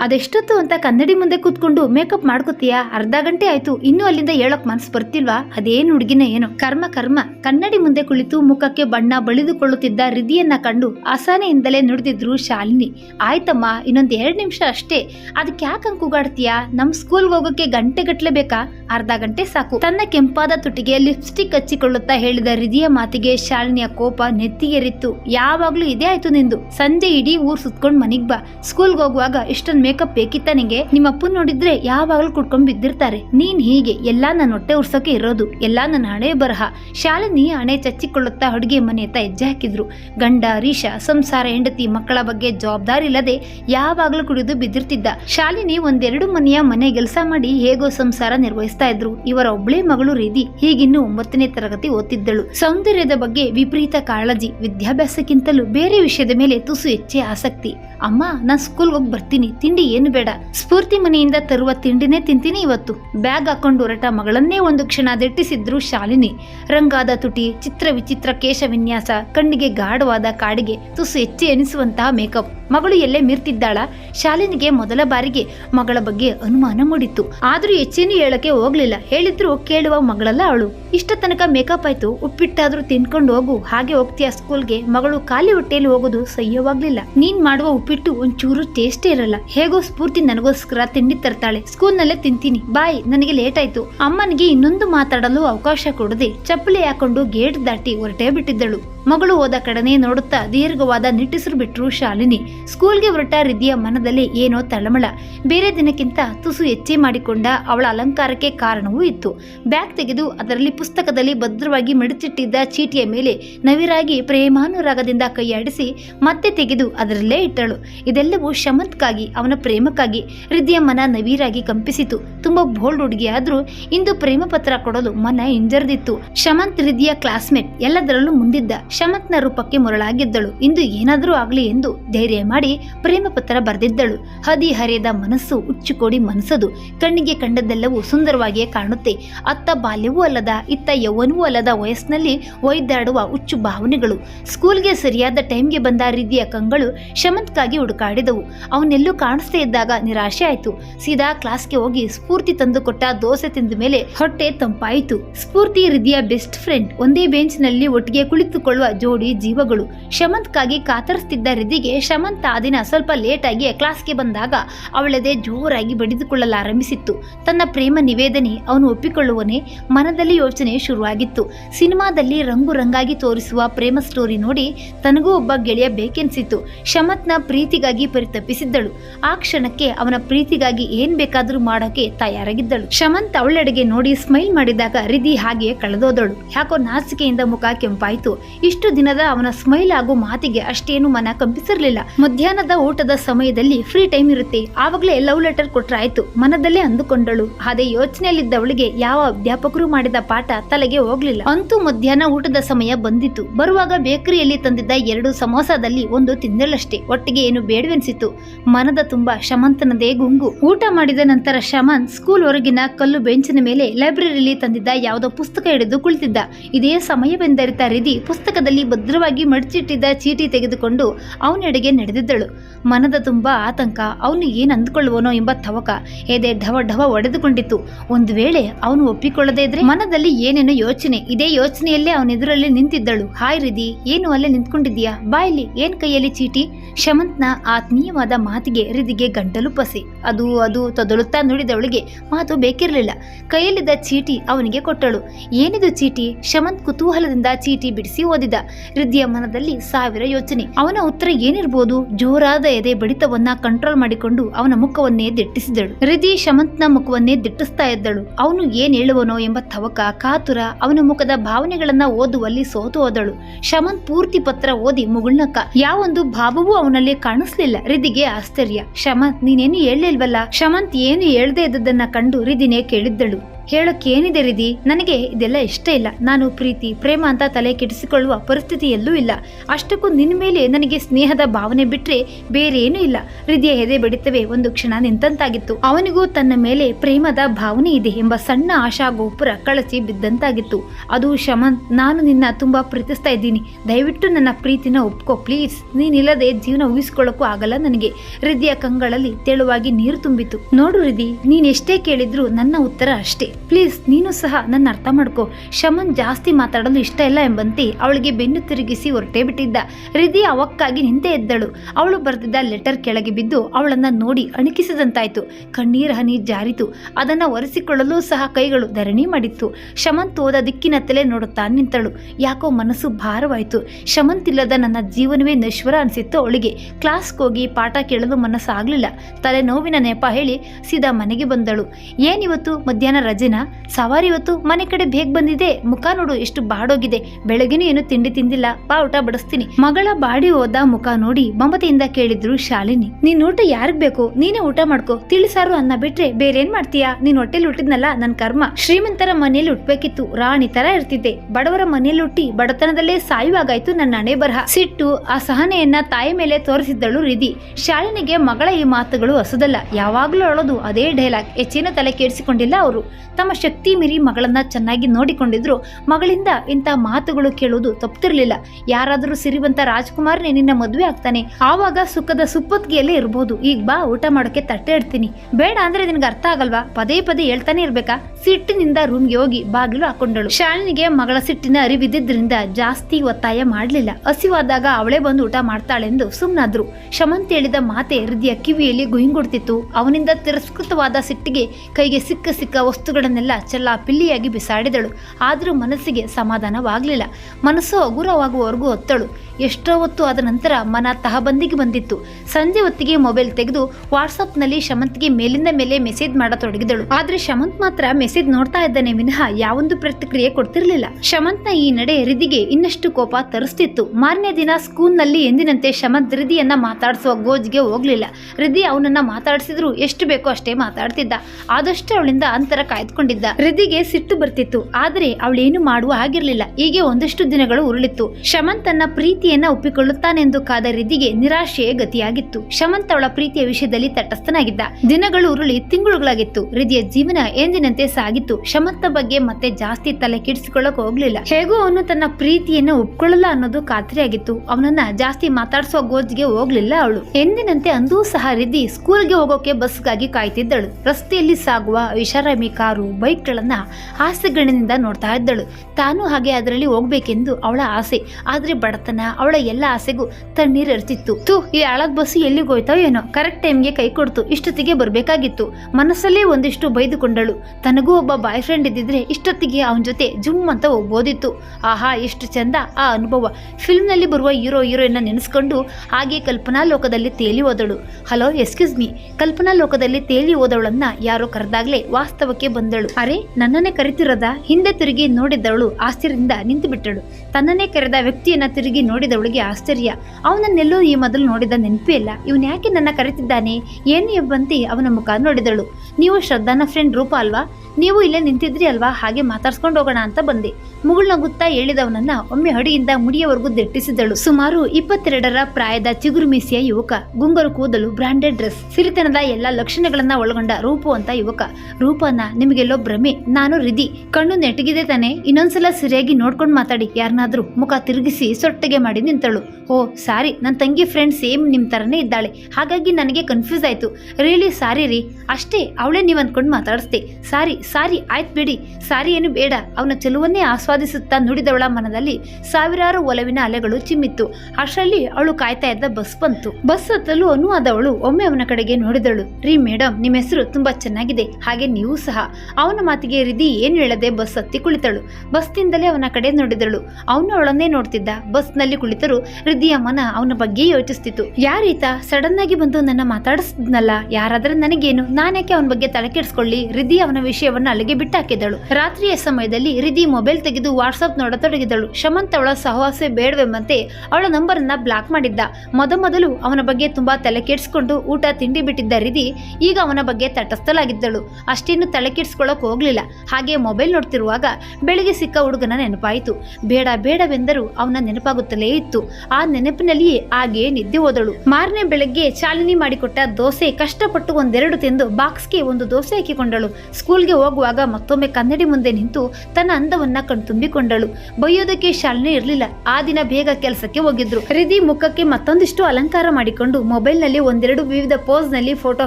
ಅದೆಷ್ಟೊತ್ತು ಅಂತ ಕನ್ನಡಿ ಮುಂದೆ ಕೂತ್ಕೊಂಡು ಮೇಕಪ್ ಮಾಡ್ಕೋತೀಯಾ? ಅರ್ಧ ಗಂಟೆ ಆಯ್ತು, ಇನ್ನೂ ಅಲ್ಲಿಂದ ಹೇಳಕ್ ಮನ್ಸು ಬರ್ತಿಲ್ವಾ? ಅದೇನ್ ಹುಡುಗಿನ ಏನು. ಕರ್ಮ ಕರ್ಮ. ಕನ್ನಡಿ ಮುಂದೆ ಕುಳಿತು ಮುಖಕ್ಕೆ ಬಣ್ಣ ಬಳಿದುಕೊಳ್ಳುತ್ತಿದ್ದ ರಿದಿಯನ್ನ ಕಂಡು ಅಸಹನೆಯಿಂದಲೇ ನುಡಿದಿದ್ರು ಶಾಲಿನಿ. ಆಯ್ತಮ್ಮ, ಇನ್ನೊಂದ್ ಎರಡು ನಿಮಿಷ ಅಷ್ಟೇ. ಅದಕ್ಕೆ ಯಾಕೆ ಕೂಗಾಡ್ತೀಯಾ? ನಮ್ ಸ್ಕೂಲ್ಗೆ ಹೋಗೋಕೆ ಗಂಟೆ ಗಟ್ಲೆ ಬೇಕಾ? ಅರ್ಧ ಗಂಟೆ ಸಾಕು. ತನ್ನ ಕೆಂಪಾದ ತುಟಿಗೆ ಲಿಪ್ಸ್ಟಿಕ್ ಹಚ್ಚಿಕೊಳ್ಳುತ್ತಾ ಹೇಳಿದ ರಿದಿಯ ಮಾತಿಗೆ ಶಾಲಿನಿಯ ಕೋಪ ನೆತ್ತಿಗೆರಿತ್ತು. ಯಾವಾಗ್ಲೂ ಇದೇ ಆಯ್ತು ನಿಂದು. ಸಂಜೆ ಇಡೀ ಊರ್ ಸುತ್ಕೊಂಡ್ ಮನಿಗ್ ಬಾ. ಸ್ಕೂಲ್ಗೆ ಹೋಗುವಾಗ ಇಷ್ಟೊಂದ್ ಮೇಕಪ್ ಬೇಕಿತ್ತ ನಿಂಗೆ? ನಿಮ್ಮ ಅಪ್ಪನ್ ನೋಡಿದ್ರೆ ಯಾವಾಗ್ಲೂ ಕುಡ್ಕೊಂಡ್ ಬಿದ್ದಿರ್ತಾರೆ. ನೀನ್ ಹೀಗೆ ಎಲ್ಲಾ ನನ್ನ ಹೊಟ್ಟೆ ಉರ್ಸೋಕೆ ಇರೋದು. ಎಲ್ಲಾ ನನ್ನ ಹಣೆ ಬರಹ. ಶಾಲಿನಿ ಹಣೆ ಚಚ್ಚಿಕೊಳ್ಳುತ್ತಾ ಅಡುಗೆ ಮನೆ ಅಂತ ಹೆಜ್ಜೆ ಹಾಕಿದ್ರು. ಗಂಡ ರೀಶ ಸಂಸಾರ, ಹೆಂಡತಿ, ಮಕ್ಕಳ ಬಗ್ಗೆ ಜವಾಬ್ದಾರಿ ಇಲ್ಲದೆ ಯಾವಾಗ್ಲೂ ಕುಡಿದು ಬಿದ್ದಿರ್ತಿದ್ದ. ಶಾಲಿನಿ ಒಂದೆರಡು ಮನೆಯ ಮನೆ ಕೆಲಸ ಮಾಡಿ ಹೇಗೋ ಸಂಸಾರ ನಿರ್ವಹಿಸ್ತಾ ಇದ್ರು. ಇವರ ಒಬ್ಳೇ ಮಗಳು ರೀದಿ ಹೀಗಿನ್ನು ಒಂಬತ್ತನೇ ತರಗತಿ ಓದ್ತಿದ್ದಳು. ಸೌಂದರ್ಯದ ಬಗ್ಗೆ ವಿಪರೀತ ಕಾಳಜಿ. ವಿದ್ಯಾಭ್ಯಾಸಕ್ಕಿಂತಲೂ ಬೇರೆ ವಿಷಯದ ಮೇಲೆ ತುಸು ಹೆಚ್ಚೆ ಆಸಕ್ತಿ. ಅಮ್ಮ, ನಾನು ಸ್ಕೂಲ್ಗೆ ಹೋಗಿ ಬರ್ತೀನಿ. ತಿಂಡಿ ಏನು ಬೇಡ. ಸ್ಫೂರ್ತಿ ಮನೆಯಿಂದ ತರುವ ತಿಂಡಿನೇ ತಿಂತೀನಿ ಇವತ್ತು. ಬ್ಯಾಗ್ ಹಾಕೊಂಡು ಹೊರಟ ಮಗಳನ್ನೇ ಒಂದು ಕ್ಷಣ ದೆಟ್ಟಿಸಿದ್ರು ಶಾಲಿನಿ. ರಂಗಾದ ತುಟಿ, ಚಿತ್ರ ವಿಚಿತ್ರ ಕೇಶ ವಿನ್ಯಾಸ, ಕಣ್ಣಿಗೆ ಗಾಢವಾದ ಕಾಡಿಗೆ ತುಸು ಹೆಚ್ಚೆ ಎನಿಸುವಂತಹ ಮೇಕಪ್. ಮಗಳು ಎಲ್ಲೇ ಮೀರ್ತಿದ್ದಾಳ? ಶಾಲಿನಿಗೆ ಮೊದಲ ಬಾರಿಗೆ ಮಗಳ ಬಗ್ಗೆ ಅನುಮಾನ ಮೂಡಿತ್ತು. ಆದ್ರೂ ಹೆಚ್ಚೇನು ಹೇಳಕ್ಕೆ ಹೋಗ್ಲಿಲ್ಲ. ಹೇಳಿದ್ರು ಕೇಳುವ ಮಗಳಲ್ಲ ಅವಳು. ಇಷ್ಟ ತನಕ ಮೇಕಪ್ ಆಯ್ತು. ಉಪ್ಪಿಟ್ಟಾದ್ರೂ ತಿನ್ಕೊಂಡು ಹೋಗು. ಹಾಗೆ ಹೋಗ್ತೀಯ ಸ್ಕೂಲ್ಗೆ? ಮಗಳು ಖಾಲಿ ಹೊಟ್ಟೆಯಲ್ಲಿ ಹೋಗೋದು ಸಹ್ಯವಾಗ್ಲಿಲ್ಲ. ನೀನ್ ಮಾಡುವ ಉಪ್ಪಿಟ್ಟು ಒಂಚೂರು ಟೇಸ್ಟೇ ಇರಲ್ಲ. ಹೇಗೋ ಸ್ಫೂರ್ತಿ ನನಗೋಸ್ಕರ ತಿಂಡಿ ತರ್ತಾಳೆ. ಸ್ಕೂಲ್ನಲ್ಲೇ ತಿಂತೀನಿ. ಬಾಯ್, ನನಗೆ ಲೇಟ್ ಆಯ್ತು ಅಮ್ಮನಿಗೆ ಇನ್ನೊಂದು ಮಾತಾಡಲು ಅವಕಾಶ ಕೊಡದೆ ಚಪ್ಪಲಿ ಹಾಕೊಂಡು ಗೇಟ್ ದಾಟಿ ಹೊರಟೇ ಬಿಟ್ಟಿದ್ದಳು. ಮಗಳು ಹೋದ ಕಡನೆ ನೋಡುತ್ತಾ ದೀರ್ಘವಾದ ನಿಟ್ಟಿಸಿರು ಬಿಟ್ಟರು ಶಾಲಿನಿ. ಸ್ಕೂಲ್ಗೆ ಹೊರಟ ರಿದ್ದಿಯ ಮನದಲ್ಲಿ ಏನೋ ತಳಮಳ. ಬೇರೆ ದಿನಕ್ಕಿಂತ ತುಸು ಹೆಚ್ಚೆ ಮಾಡಿಕೊಂಡ ಅವಳ ಅಲಂಕಾರಕ್ಕೆ ಕಾರಣವೂ ಇತ್ತು. ಬ್ಯಾಗ್ ತೆಗೆದು ಅದರಲ್ಲಿ ಪುಸ್ತಕದಲ್ಲಿ ಭದ್ರವಾಗಿ ಮಡಿಚಿಟ್ಟಿದ್ದ ಚೀಟಿಯ ಮೇಲೆ ನವಿರಾಗಿ ಪ್ರೇಮಾನುರಾಗದಿಂದ ಕೈಯಾಡಿಸಿ ಮತ್ತೆ ತೆಗೆದು ಅದರಲ್ಲೇ ಇಟ್ಟಳು. ಇದೆಲ್ಲವೂ ಶಮಂತ್ಗಾಗಿ, ಅವನ ಪ್ರೇಮಕ್ಕಾಗಿ. ರಿದ್ದಿಯ ಮನ ನವೀರಾಗಿ ಕಂಪಿಸಿತು. ತುಂಬಾ ಬೋಲ್ಡ್ ಹುಡುಗಿಯಾದ್ರೂ ಇಂದು ಪ್ರೇಮ ಪತ್ರ ಕೊಡಲು ಮನ ಹಿಂಜರಿದಿತ್ತು. ಶಮಂತ್, ರಿದ್ದಿಯ ಕ್ಲಾಸ್ಮೇಟ್ ಎಲ್ಲದರಲ್ಲೂ ಮುಂದಿದ್ದ. ಶಮಂತ್ನ ರೂಪಕ್ಕೆ ಮರಳಾಗಿದ್ದಳು. ಇಂದು ಏನಾದರೂ ಆಗಲಿ ಎಂದು ಧೈರ್ಯ ಮಾಡಿ ಪ್ರೇಮ ಪತ್ರ ಬರೆದಿದ್ದಳು. ಹದಿ ಹರಿಯದ ಮನಸ್ಸು ಉಚ್ಚುಕೋಡಿ ಮನಸ್ಸದು. ಕಣ್ಣಿಗೆ ಕಂಡದ್ದೆಲ್ಲವೂ ಸುಂದರವಾಗಿಯೇ ಕಾಣುತ್ತೆ. ಅತ್ತ ಬಾಲ್ಯವೂ ಅಲ್ಲದ, ಇತ್ತ ಯೌವನವೂ ಅಲ್ಲದ ವಯಸ್ಸಿನಲ್ಲಿ ಒಯ್ದಾಡುವ ಹುಚ್ಚು ಭಾವನೆಗಳು. ಸ್ಕೂಲ್ಗೆ ಸರಿಯಾದ ಟೈಮ್ಗೆ ಬಂದ ರೀತಿಯ ಕಂಗಳು ಶಮಂತ್ಗಾಗಿ ಹುಡುಕಾಡಿದವು. ಅವನೆಲ್ಲೂ ಕಾಣಿಸ್ತೇ ಇದ್ದಾಗ ನಿರಾಶೆ ಆಯಿತು. ಸೀದಾ ಕ್ಲಾಸ್ಗೆ ಹೋಗಿ ಸ್ಫೂರ್ತಿ ತಂದುಕೊಟ್ಟ ದೋಸೆ ತಿಂದ ಮೇಲೆ ಹೊಟ್ಟೆ ತಂಪಾಯಿತು. ಸ್ಫೂರ್ತಿ ಹೃದಯ ಬೆಸ್ಟ್ ಫ್ರೆಂಡ್ ಒಂದೇ ಬೆಂಚ್ನಲ್ಲಿ ಒಟ್ಟಿಗೆ ಕುಳಿತುಕೊಳ್ಳುವ ಜೋಡಿ ಜೀವಗಳು. ಶಮಂತ್ಗಾಗಿ ಕಾತರಿಸ್ತಿದ್ದ ರಿದಿಗೆ ಶಮಂತ್ ಆ ದಿನ ಸ್ವಲ್ಪ ಲೇಟಾಗಿ ಕ್ಲಾಸ್ಗೆ ಬಂದಾಗ ಅವಳದೆ ಜೋರಾಗಿ ಬಡಿದುಕೊಳ್ಳಲಾರಂಭಿಸಿತ್ತು ತನ್ನ ಪ್ರೇಮ ನಿವೇದನೆ ಅವನು ಒಪ್ಪಿಕೊಳ್ಳುವನೇ ಮನದಲ್ಲಿ ಯೋಚನೆ ಶುರುವಾಗಿತ್ತು. ಸಿನಿಮಾದಲ್ಲಿ ರಂಗು ರಂಗಾಗಿ ತೋರಿಸುವ ಪ್ರೇಮ ಸ್ಟೋರಿ ನೋಡಿ ತನಗೂ ಒಬ್ಬ ಗೆಳೆಯ ಬೇಕೆನ್ಸಿತ್ತು. ಶಮಂತ್ನ ಪ್ರೀತಿಗಾಗಿ ಪರಿತಪಿಸಿದ್ದಳು. ಆ ಕ್ಷಣಕ್ಕೆ ಅವನ ಪ್ರೀತಿಗಾಗಿ ಏನ್ ಬೇಕಾದರೂ ಮಾಡೋಕೆ ತಯಾರಾಗಿದ್ದಳು. ಶಮಂತ್ ಅವಳೆಡೆಗೆ ನೋಡಿ ಸ್ಮೈಲ್ ಮಾಡಿದಾಗ ರಿದಿ ಹಾಗೆಯೇ ಕಳೆದೋದಳು. ಯಾಕೋ ನಾಚಿಕೆಯಿಂದ ಮುಖ ಕೆಂಪಾಯಿತು. ಇಷ್ಟು ದಿನದ ಅವನ ಸ್ಮೈಲ್ ಹಾಗೂ ಮಾತಿಗೆ ಅಷ್ಟೇನು ಮನ ಕಂಪಿಸಿರ್ಲಿಲ್ಲ. ಮಧ್ಯಾಹ್ನದ ಊಟದ ಸಮಯದಲ್ಲಿ ಫ್ರೀ ಟೈಮ್ ಇರುತ್ತೆ. ಆವಾಗಲೇ ಲವ್ ಲೆಟರ್ ಕೊಟ್ರಾಯ್ತು ಮನದಲ್ಲೇ ಅಂದುಕೊಂಡಳು. ಅದೇ ಯೋಚನೆಯಲ್ಲಿದ್ದವಳಿಗೆ ಯಾವ ಅಧ್ಯಾಪಕರು ಮಾಡಿದ ಪಾಠ ತಲೆಗೆ ಹೋಗ್ಲಿಲ್ಲ. ಅಂತೂ ಮಧ್ಯಾಹ್ನ ಊಟದ ಸಮಯ ಬಂದಿತ್ತು. ಬರುವಾಗ ಬೇಕರಿಯಲ್ಲಿ ತಂದಿದ್ದ ಎರಡು ಸಮೋಸದಲ್ಲಿ ಒಂದು ತಿಂದಳಷ್ಟೇ. ಒಟ್ಟಿಗೆ ಏನು ಬೇಡವೆನಿಸಿತು ಮನದ ತುಂಬಾ ಶಮಂತನದೇ ಗುಂಗು. ಊಟ ಮಾಡಿದ ನಂತರ ಶಮನ್ ಸ್ಕೂಲ್ ಹೊರಗಿನ ಕಲ್ಲು ಬೆಂಚಿನ ಮೇಲೆ ಲೈಬ್ರರಿಯಲ್ಲಿ ತಂದಿದ್ದ ಯಾವುದೋ ಪುಸ್ತಕ ಹಿಡಿದು ಕುಳಿತಿದ್ದ. ಇದೇ ಸಮಯವೆಂದರಿತ ರಿದಿ ಪುಸ್ತಕದಲ್ಲಿ ಭದ್ರವಾಗಿ ಮಡಚಿಟ್ಟಿದ್ದ ಚೀಟಿ ತೆಗೆದುಕೊಂಡು ಅವನೆಡೆಗೆ ನಡೆದಿದ್ದಳು. ಮನದ ತುಂಬಾ ಆತಂಕ, ಅವನು ಏನು ಅಂದ್ಕೊಳ್ಳುವನೋ ಎಂಬ ತವಕ, ಎದೆ ಢವ ಢವ ಒಡೆದುಕೊಂಡಿತ್ತು. ಒಂದು ವೇಳೆ ಅವನು ಒಪ್ಪಿಕೊಳ್ಳದೇ ಇದ್ರೆ? ಮನದಲ್ಲಿ ಏನೇನೋ ಯೋಚನೆ, ಇದೇ ಯೋಚನೆಯಲ್ಲೇ ಅವನೆದುರಲ್ಲಿ ನಿಂತಿದ್ದಳು. ಹಾಯ್ ರಿದಿ ಏನು ಅಲ್ಲೇ ನಿಂತ್ಕೊಂಡಿದ್ಯಾ ಬಾಯಲ್ಲಿ ಏನ್ ಕೈಯಲ್ಲಿ ಚೀಟಿ? ಶಮಂತ್ನ ಆತ್ಮೀಯವಾದ ಮಾತಿಗೆ ರಿದಿಗೆ ಗಂಟಲು ಪಸೆ. ಅದು ಅದು ತೊದಳುತ್ತಾ ನುಡಿದವಳಿಗೆ ಮಾತು ಬೇಕಿರಲಿಲ್ಲ. ಕೈಯಲ್ಲಿದ್ದ ಚೀಟಿ ಅವನಿಗೆ ಕೊಟ್ಟಳು. ಏನಿದು ಚೀಟಿ? ಶಮಂತ್ ಕುತೂಹಲದಿಂದ ಚೀಟಿ ಬಿಡಿಸಿ ಓದಿದ ರಿದ್ದಿಯ ಮನದಲ್ಲಿ ಸಾವಿರ ಯೋಚನೆ. ಅವನ ಉತ್ತರ ಏನಿರ್ಬೋದು? ಜೋರಾದ ಎದೆ ಬಡಿತವನ್ನ ಕಂಟ್ರೋಲ್ ಮಾಡಿಕೊಂಡು ಅವನ ಮುಖವನ್ನೇ ದಿಟ್ಟಿಸಿದಳು. ರಿಧಿ ಶಮಂತ್ನ ಮುಖವನ್ನೇ ದಿಟ್ಟಿಸ್ತಾ ಇದ್ದಳು. ಅವನು ಏನ್ ಹೇಳುವನೋ ಎಂಬ ತವಕ, ಕಾತುರ ಅವನ ಮುಖದ ಭಾವನೆಗಳನ್ನ ಓದುವಲ್ಲಿ ಸೋತು ಹೋದಳು. ಶಮಂತ್ ಪೂರ್ತಿ ಪತ್ರ ಓದಿ ಮುಗುಳ್ನಕ್ಕ. ಯಾವೊಂದು ಭಾವವೂ ಅವನಲ್ಲಿ ಕಾಣಿಸ್ಲಿಲ್ಲ. ಹೃದಿಗೆ ಆಶ್ಚರ್ಯ. ಶಮಂತ್, ನೀನೇನು ಹೇಳಲಿಲ್ವಲ್ಲ? ಶಮಂತ್ ಏನು ಹೇಳದೇ ಇದ್ದದನ್ನ ಕಂಡು ಹೃದಿನೇ ಕೇಳಿದ್ದಳು. ಹೇಳೋಕೆ ಏನಿದೆ ರಿದಿ ನನಗೆ ಇದೆಲ್ಲ ಇಷ್ಟ ಇಲ್ಲ. ನಾನು ಪ್ರೀತಿ, ಪ್ರೇಮ ಅಂತ ತಲೆ ಕೆಡಿಸಿಕೊಳ್ಳುವ ಪರಿಸ್ಥಿತಿಯಲ್ಲೂ ಇಲ್ಲ. ಅಷ್ಟಕ್ಕೂ ನಿನ್ನ ಮೇಲೆ ನನಗೆ ಸ್ನೇಹದ ಭಾವನೆ ಬಿಟ್ಟರೆ ಬೇರೆ ಏನೂ ಇಲ್ಲ. ಹೃದಯ ಎದೆ ಬಡಿತವೇ ಒಂದು ಕ್ಷಣ ನಿಂತಂತಾಗಿತ್ತು. ಅವನಿಗೂ ತನ್ನ ಮೇಲೆ ಪ್ರೇಮದ ಭಾವನೆ ಇದೆ ಎಂಬ ಸಣ್ಣ ಆಶಾ ಗೋಪುರ ಕಳಚಿ ಬಿದ್ದಂತಾಗಿತ್ತು. ಅದು ಶಮನ್, ನಾನು ನಿನ್ನ ತುಂಬಾ ಪ್ರೀತಿಸ್ತಾ ಇದ್ದೀನಿ. ದಯವಿಟ್ಟು ನನ್ನ ಪ್ರೀತಿನ ಒಪ್ಕೋ, ಪ್ಲೀಸ್. ನೀನಿಲ್ಲದೆ ಜೀವನ ಊಹಿಸ್ಕೊಳ್ಳೋಕ್ಕೂ ಆಗಲ್ಲ ನನಗೆ. ಹೃದಯ ಕಂಗಳಲ್ಲಿ ತೆಳುವಾಗಿ ನೀರು ತುಂಬಿತು ನೋಡು ರಿದಿ ನೀನೆಷ್ಟೇ ಕೇಳಿದ್ರು ನನ್ನ ಉತ್ತರ ಅಷ್ಟೇ. ಪ್ಲೀಸ್ ನೀನು ಸಹ ನನ್ನ ಅರ್ಥ ಮಾಡ್ಕೋ. ಶಮನ್ ಜಾಸ್ತಿ ಮಾತಾಡಲು ಇಷ್ಟ ಇಲ್ಲ ಎಂಬಂತೆ ಅವಳಿಗೆ ಬೆನ್ನು ತಿರುಗಿಸಿ ಹೊರಟೇ ಬಿಟ್ಟಿದ್ದ. ಹೃದಯ ಅವಕ್ಕಾಗಿ ನಿಂತೆ ಎದ್ದಳು. ಅವಳು ಬರೆದಿದ್ದ ಲೆಟರ್ ಕೆಳಗೆ ಬಿದ್ದು ಅವಳನ್ನ ನೋಡಿ ಅಣಕಿಸಿದಂತಾಯ್ತು. ಕಣ್ಣೀರ ಹನಿ ಜಾರಿತು. ಅದನ್ನ ಒರೆಸಿಕೊಳ್ಳಲು ಸಹ ಕೈಗಳು ಧರಣಿ ಮಾಡಿತ್ತು. ಶಮಂತ್ ಹೋದ ತಲೆ ನೋಡುತ್ತಾ ನಿಂತಳು. ಯಾಕೋ ಮನಸ್ಸು ಭಾರವಾಯಿತು. ಶಮಂತ್ ಇಲ್ಲದ ನನ್ನ ಜೀವನವೇ ನಶ್ವರ ಅನಿಸಿತ್ತು ಅವಳಿಗೆ. ಕ್ಲಾಸ್ಗೆ ಹೋಗಿ ಪಾಠ ಕೇಳಲು ಮನಸ್ಸಾಗಲಿಲ್ಲ. ತಲೆನೋವಿನ ನೆಪ ಹೇಳಿ ಸೀದಾ ಮನೆಗೆ ಬಂದಳು. ಏನಿವತ್ತು ಮಧ್ಯಾಹ್ನ ರಜೆನಾ ಸವಾರಿ ಇವತ್ತು ಮನೆ ಕಡೆ ಬೇಗ ಬಂದಿದೆ. ಮುಖ ನೋಡು ಎಷ್ಟು ಬಾಡೋಗಿದೆ. ಬೆಳಗಿನೂ ಏನು ತಿಂಡಿ ತಿಂದಿಲ್ಲ. ಬಾ ಊಟ ಬಡಿಸ್ತೀನಿ. ಮಗಳ ಬಾಡಿ ಹೋದ ಮುಖ ನೋಡಿ ಮಮತೆಯಿಂದ ಕೇಳಿದ್ರು ಶಾಲಿನಿ. ನೀನ್ ಊಟ ಯಾರಿಗ್ ಬೇಕು? ನೀನೇ ಊಟ ಮಾಡ್ಕೋ. ತಿಳಿಸಾರು ಅನ್ನ ಬಿಟ್ರೆ ಬೇರೇನ್ ಮಾಡ್ತೀಯಾ? ನೀನ್ ಹೊಟ್ಟೆಲಿ ಹುಟ್ಟಿದ್ನಲ್ಲ, ನನ್ ಕರ್ಮ. ಶ್ರೀಮಂತರ ಮನೆಯಲ್ಲಿ ಹುಟ್ಬೇಕಿತ್ತು. ರಾಣಿ ತರ ಇರ್ತಿದ್ದೆ. ಬಡವರ ಮನೆಯಲ್ಲಿ ಹುಟ್ಟಿ ಬಡತನದಲ್ಲೇ ಸಾಯುವಾಗಾಯ್ತು ನನ್ನ ಹಣೆ ಬರಹ. ಸಿಟ್ಟು ಆ ಸಹನೆಯನ್ನ ತಾಯಿ ಮೇಲೆ ತೋರಿಸಿದ್ದಳು ರಿಧಿ. ಶಾಲಿನಿಗೆ ಮಗಳ ಈ ಮಾತುಗಳು ಹೊಸದಲ್ಲ. ಯಾವಾಗ್ಲೂ ಅಳೋದು ಅದೇ ಡೈಲಾಗ್. ಹೆಚ್ಚಿನ ತಲೆ ಕೇಳಿಸಿಕೊಂಡಿಲ್ಲ ಅವರು. ತಮ್ಮ ಶಕ್ತಿ ಮೀರಿ ಮಗಳನ್ನ ಚೆನ್ನಾಗಿ ನೋಡಿಕೊಂಡಿದ್ರು, ಮಗಳಿಂದ ಇಂಥ ಮಾತುಗಳು ಕೇಳುವುದು ತಪ್ಪುತ್ತಿರಲಿಲ್ಲ ಯಾರಾದರೂ ಸಿರಿವಂತ ರಾಜ್ಕುಮಾರ್ ನಿನ್ನ ಮದುವೆ ಆಗ್ತಾನೆ, ಆವಾಗ ಸುಖದ ಸುಪ್ಪತ್ತಿಗೆಯಲ್ಲೇ ಇರಬಹುದು ಈಗ ಬಾ, ಊಟ ಮಾಡೋಕೆ ತಟ್ಟೆ ಇಡ್ತೀನಿ. ಬೇಡ ಅಂದ್ರೆ ನಿನ್ಗೆ ಅರ್ಥ ಆಗಲ್ವಾ? ಪದೇ ಪದೇ ಹೇಳ್ತಾನೆ ಇರ್ಬೇಕಾ? ಸಿಟ್ಟಿನಿಂದ ರೂಮ್ಗೆ ಹೋಗಿ ಬಾಗಿಲು ಹಾಕೊಂಡಳು. ಶಾಲಿನಿಗೆ ಮಗಳ ಸಿಟ್ಟಿನ ಅರಿವಿದ್ದಿದ್ರಿಂದ ಜಾಸ್ತಿ ಒತ್ತಾಯ ಮಾಡಲಿಲ್ಲ. ಹಸಿವಾದಾಗ ಅವಳೇ ಬಂದು ಊಟ ಮಾಡ್ತಾಳೆಂದು ಸುಮ್ಮನಾದ್ರು ಶಮಂತ್ ಹೇಳಿದ ಮಾತೆ ಹೃದಯ ಕಿವಿಯಲ್ಲಿ ಗುಯಿಂಗುಡ್ತಿತ್ತು ಅವನಿಂದ ತಿರಸ್ಕೃತವಾದ ಸಿಟ್ಟಿಗೆ ಕೈಗೆ ಸಿಕ್ಕ ಸಿಕ್ಕ ವಸ್ತುಗಳನ್ನೆಲ್ಲ ಚೆಲ್ಲಾ ಪಿಲ್ಲಿಯಾಗಿ ಬಿಸಾಡಿದಳು. ಆದರೂ ಮನಸ್ಸಿಗೆ ಸಮಾಧಾನವಾಗಲಿಲ್ಲ. ಮನಸ್ಸು ಹಗುರವಾಗುವವರೆಗೂ ಹೊತ್ತಳು. ಎಷ್ಟೋ ಹೊತ್ತು ಆದ ನಂತರ ಮನ ತಹಬಂದಿಗೆ ಬಂದಿತ್ತು. ಸಂಜೆ ಹೊತ್ತಿಗೆ ಮೊಬೈಲ್ ತೆಗೆದು ವಾಟ್ಸಪ್ನಲ್ಲಿ ಶಮಂತ್ಗೆ ಮೇಲಿಂದ ಮೇಲೆ ಮೆಸೇಜ್ ಮಾಡತೊಡಗಿದಳು. ಆದ್ರೆ ಶಮಂತ್ ಮಾತ್ರ ಮೆಸೇಜ್ ನೋಡ್ತಾ ಇದ್ದಾನೆ ವಿನಃ ಯಾವೊಂದು ಪ್ರತಿಕ್ರಿಯೆ ಕೊಡ್ತಿರಲಿಲ್ಲ. ಶಮಂತ್ನ ಈ ನಡೆ ರಿದಿಗೆ ಇನ್ನಷ್ಟು ಕೋಪ ತರಿಸ್ತಿತ್ತು. ಮಾರನೇ ದಿನ ಸ್ಕೂಲ್ನಲ್ಲಿ ಎಂದಿನಂತೆ ಶಮಂತ್ ರಿದಿಯನ್ನ ಮಾತಾಡಿಸುವ ಗೋಜ್ಗೆ ಹೋಗ್ಲಿಲ್ಲ. ರಿದಿ ಅವನನ್ನ ಮಾತಾಡಿಸಿದ್ರು ಎಷ್ಟು ಬೇಕೋ ಅಷ್ಟೇ ಮಾತಾಡ್ತಿದ್ದ. ಆದಷ್ಟು ಅವಳಿಂದ ಅಂತರ ಕಾಯ್ದುಕೊಂಡಿದ್ದ ರಿದಿಗೆ ಸಿಟ್ಟು ಬರ್ತಿತ್ತು. ಆದರೆ ಅವಳೇನು ಮಾಡುವ ಹಾಗಿರ್ಲಿಲ್ಲ. ಹೀಗೆ ಒಂದಷ್ಟು ದಿನಗಳು ಉರುಳಿತ್ತು. ಶಮಂತ್ ತನ್ನ ಪ್ರೀತಿಯನ್ನ ಒಪ್ಪಿಕೊಳ್ಳುತ್ತಾನೆಂದು ಕಾದ ರಿದಿಗೆ ನಿರಾಶೆಯ ಗತಿಯಾಗಿತ್ತು. ಶಮಂತ್ ಅವಳ ಪ್ರೀತಿಯ ವಿಷಯದಲ್ಲಿ ತಟಸ್ಥನಾಗಿದ್ದ. ದಿನಗಳು ಉರುಳಿ ತಿಂಗಳುಗಳಾಗಿತ್ತು. ರಿದಿಯ ಜೀವನ ಎಂದಿನಂತೆ ಸಾಗಿತ್ತು. ಶಮಂತ ಬಗ್ಗೆ ಮತ್ತೆ ಜಾಸ್ತಿ ತಲೆ ಕೆಡಿಸಿಕೊಳ್ಳಕ್ ಹೋಗ್ಲಿಲ್ಲ. ಹೇಗೋ ಅವನು ತನ್ನ ಪ್ರೀತಿಯನ್ನ ಒಪ್ಕೊಳ್ಳಲ್ಲ ಅನ್ನೋದು ಖಾತ್ರಿಯಾಗಿತ್ತು. ಅವನನ್ನ ಜಾಸ್ತಿ ಮಾತಾಡಿಸುವ ಗೋಜ್ಗೆ ಹೋಗ್ಲಿಲ್ಲ ಅವಳು. ಎಂದಿನಂತೆ ಅಂದೂ ಸಹ ರಿದ್ದಿ ಸ್ಕೂಲ್ಗೆ ಹೋಗೋಕೆ ಬಸ್ಗಾಗಿ ಕಾಯ್ತಿದ್ದಳು. ರಸ್ತೆಯಲ್ಲಿ ಸಾಗುವ ಐಷಾರಾಮಿ ಕಾರು ಬೈಕ್ಗಳನ್ನ ಆಸೆಗಳಿಂದ ನೋಡ್ತಾ ಇದ್ದಳು. ತಾನು ಹಾಗೆ ಅದರಲ್ಲಿ ಹೋಗ್ಬೇಕೆಂದು ಅವಳ ಆಸೆ. ಆದ್ರೆ ಬಡತನ ಅವಳ ಎಲ್ಲ ಆಸೆಗೂ ತಣ್ಣೀರ್ ಎರ್ತಿತ್ತು ತು ಈ ಆಳದ ಬಸ್ ಎಲ್ಲಿಗೋಯ್ತಾವ ಏನೋ. ಕರೆಕ್ಟ್ ಟೈಮ್ಗೆ ಕೈ ಕೊಡ್ತು. ಇಷ್ಟೊತ್ತಿಗೆ ಬರ್ಬೇಕಾಗಿತ್ತು. ಮನಸ್ಸಲ್ಲೇ ಒಂದಿಷ್ಟು ಬೈದುಕೊಂಡಳು. ತನಗೂ ಒಬ್ಬ ಬಾಯ್ ಫ್ರೆಂಡ್ ಇದ್ದಿದ್ರೆ ಇಷ್ಟೊತ್ತಿಗೆ ಅವನ ಜೊತೆ ಜುಮ್ ಅಂತ ಹೋಗ್ಬೋದಿತ್ತು. ಆಹಾ ಎಷ್ಟು ಚಂದ ಆ ಅನುಭವ. ಫಿಲ್ಮ್ನಲ್ಲಿ ಬರುವ ಹೀರೋ, ಹೀರೋಯಿನ್ನ ನೆನೆಸ್ಕೊಂಡು ಹಾಗೆ ಕಲ್ಪನಾ ಲೋಕದಲ್ಲಿ ತೇಲಿ ಹೋದಳು. ಹಲೋ, ಎಸ್ಕ್ಯೂಸ್ ಮಿ. ಕಲ್ಪನಾ ಲೋಕದಲ್ಲಿ ತೇಲಿ ಹೋದವಳನ್ನ ಯಾರೋ ಕರೆದಾಗ್ಲೇ ವಾಸ್ತವಕ್ಕೆ ಬಂದಳು ಅರೆ, ನನ್ನನ್ನೇ ಕರಿತಿರದ? ಹಿಂದೆ ತಿರುಗಿ ನೋಡಿದವಳು ಆಶ್ಚರ್ಯದಿಂದ ನಿಂತು ಬಿಟ್ಟಳು ತನ್ನನ್ನೇ ಕರೆದ ವ್ಯಕ್ತಿಯನ್ನ ತಿರುಗಿ ನೋಡಿದವಳಿಗೆ ಆಶ್ಚರ್ಯ. ಅವನನ್ನೆಲ್ಲೋ ಈ ಮೊದಲು ನೋಡಿದ ನೆನಪೇ ಇಲ್ಲ. ಇವನ್ ಯಾಕೆ ನನ್ನ ಕರೆತಿದ್ದಾನೆ? ಏನು ಎಂಬಂತೆ ಅವನ ಮುಖ ನೋಡಿದಳು. ನೀವು ಶ್ರದ್ಧಾನ ಫ್ರೆಂಡ್ ರೂಪ ಅಲ್ವಾ? ನೀವು ಇಲ್ಲೇ ನಿಂತಿದ್ರಿ ಅಲ್ವಾ? ಹಾಗೆ ಮಾತಾಡ್ಸ್ಕೊಂಡು ಹೋಗೋಣ ಅಂತ ಬಂದೆ. ಮುಗುಳ್ನಗುತ್ತಾ ಹೇಳಿದವನನ್ನ ಒಮ್ಮೆ ಹಡಿಯಿಂದ ಮುಡಿಯವರೆಗೂ ದಿಟ್ಟಿಸಿದಳು. ಸುಮಾರು ಇಪ್ಪತ್ತೆರಡರ ಪ್ರಾಯದ ಚಿಗುರು ಮೀಸಿಯ ಯುವಕ. ಗುಂಗರು ಕೂದಲು ಬ್ರಾಂಡೆಡ್ ಡ್ರೆಸ್ ಸಿರಿತನದ ಎಲ್ಲಾ ಲಕ್ಷಣಗಳನ್ನ ಒಳಗೊಂಡ ರೂಪು ಅಂತ ಯುವಕ. ರೂಪನ ನಿಮಗೆಲ್ಲೋ ಭ್ರಮೆ. ನಾನು ರಿದಿ ಕಣ್ಣು ನೆಟಗಿದೆ ತಾನೆ. ಇನ್ನೊಂದ್ಸಲ ಸರಿಯಾಗಿ ನೋಡ್ಕೊಂಡು ಮಾತಾಡಿ. ಯಾರನ್ನಾದ್ರೂ ಮುಖ ತಿರುಗಿಸಿ ಸೊಟ್ಟಗೆ ಮಾಡಿ ನಿಂತಳು. ಓ, ಸಾರಿ. ನನ್ನ ತಂಗಿ ಫ್ರೆಂಡ್ ಸೇಮ್ ನಿಮ್ ತರನೇ ಇದ್ದಾಳೆ. ಹಾಗಾಗಿ ನನಗೆ ಕನ್ಫ್ಯೂಸ್ ಆಯ್ತು. ರಿಯಲಿ ಸಾರಿ ರೀ. ಅಷ್ಟೇ, ಅವಳೇ ನೀವು ಅಂದ್ಕೊಂಡು ಮಾತಾಡಿಸ್ದೆ. ಸಾರಿ ಸಾರಿ, ಆಯ್ತು ಬಿಡಿ. ಸಾರಿ ಏನು ಬೇಡ. ಅವನ ಚೆಲುವನ್ನೇ ಆಸ್ವಾದಿಸುತ್ತಾ ನುಡಿದವಳ ಮನದಲ್ಲಿ ಸಾವಿರಾರು ಒಲವಿನ ಅಲೆಗಳು ಚಿಮ್ಮಿತ್ತು. ಅಷ್ಟರಲ್ಲಿ ಅವಳು ಕಾಯ್ತಾ ಇದ್ದ ಬಸ್ ಬಂತು. ಬಸ್ ಹತ್ತಲು ಅನುವಾದವಳು ಒಮ್ಮೆ ಅವನ ಕಡೆಗೆ ನೋಡಿದಳು. ರೀ ಮೇಡಮ್ ನಿಮ್ಮ ಹೆಸರು ತುಂಬಾ ಚೆನ್ನಾಗಿದೆ. ಹಾಗೆ ನೀವು ಸಹ. ಅವನ ಮಾತಿಗೆ ರಿದಿ ಏನು ಹೇಳದೆ ಬಸ್ ಹತ್ತಿ ಕುಳಿತಳು. ಬಸ್ನಿಂದಲೇ ಅವನ ಕಡೆ ನೋಡಿದಳು. ಅವನು ಅವಳನ್ನೇ ನೋಡ್ತಿದ್ದ. ಬಸ್ನಲ್ಲಿ ಕುಳಿತರು ರಿದಿಯ ಮನ ಅವನ ಬಗ್ಗೆ ಯೋಚಿಸ್ತಿತ್ತು. ಯಾರೀತ ಸಡನ್ ಆಗಿ ಬಂದು ನನ್ನ ಮಾತಾಡಿಸಿದ್ನಲ್ಲ? ಯಾರಾದ್ರೆ ನನಗೇನು? ನಾನ್ಯಾಕೆ ಅವನ ಬಗ್ಗೆ ತಲೆ ಕೆಡಿಸ್ಕೊಳ್ಳಿ? ರಿದ್ದಿ ಅವನ ವಿಷಯವನ್ನ ಅಲ್ಲಿಗೆ ಬಿಟ್ಟಾಕಿದಳು. ರಾತ್ರಿಯ ಸಮಯದಲ್ಲಿ ರಿಧಿ ಮೊಬೈಲ್ ತೆಗೆದು ವಾಟ್ಸಪ್ ನೋಡತೊಡಗಿದಳು ಶಮಂತ್ ಅವಳ ಸಹವಾಸ ಬೇಡವೆಂಬಂತೆ ಅವಳ ನಂಬರನ್ನ ಬ್ಲಾಕ್ ಮಾಡಿದ್ದ. ಮೊದಮೊದಲು ಅವನ ಬಗ್ಗೆ ತುಂಬಾ ತಲೆ ಕೆಡಿಸ್ಕೊಂಡು ಊಟ ತಿಂಡಿ ಬಿಟ್ಟಿದ್ದ ರಿಧಿ ಈಗ ಅವನ ಬಗ್ಗೆ ತಟಸ್ಥಲಾಗಿದ್ದಳು ಅಷ್ಟೇನು ತಲೆ ಹೋಗಲಿಲ್ಲ ಹೋಗ್ಲಿಲ್ಲ. ಹಾಗೆ ಮೊಬೈಲ್ ನೋಡ್ತಿರುವಾಗ ಬೆಳಿಗ್ಗೆ ಸಿಕ್ಕ ಹುಡುಗನ ನೆನಪಾಯಿತು. ಬೇಡ, ಬೇಡವೆಂದರೂ ಅವನ ನೆನಪಾಗುತ್ತಲೇ ಇತ್ತು. ಆ ನೆನಪಿನಲ್ಲಿಯೇ ಹಾಗೆ ನಿದ್ದೆ ಹೋದಳು. ಮಾರನೇ ಬೆಳಗ್ಗೆ ಚಾಲನೆ ಮಾಡಿಕೊಟ್ಟ ದೋಸೆ ಕಷ್ಟಪಟ್ಟು ಒಂದೆರಡು ತಿಂದು ಬಾಕ್ಸ್ಗೆ ಒಂದು ದೋಸೆ ಹಾಕಿಕೊಂಡಳು. ಸ್ಕೂಲ್ಗೆ ಹೋಗುವಾಗ ಮತ್ತೊಮ್ಮೆ ಕನ್ನಡಿ ಮುಂದೆ ನಿಂತು ತನ್ನ ಅಂದವನ್ನ ಕಣ್ತುಂಬಿಕೊಂಡಳು ಬೈಯೋದಕ್ಕೆ ಶಾಲಿನಿ ಇರಲಿಲ್ಲ. ಆ ದಿನ ಬೇಗ ಕೆಲಸಕ್ಕೆ ಹೋಗಿದ್ರು. ಹೃದಿ ಮುಖಕ್ಕೆ ಮತ್ತೊಂದಿಷ್ಟು ಅಲಂಕಾರ ಮಾಡಿಕೊಂಡು ಮೊಬೈಲ್ನಲ್ಲಿ ಒಂದೆರಡು ವಿವಿಧ ಪೋಸ್ನಲ್ಲಿ ಫೋಟೋ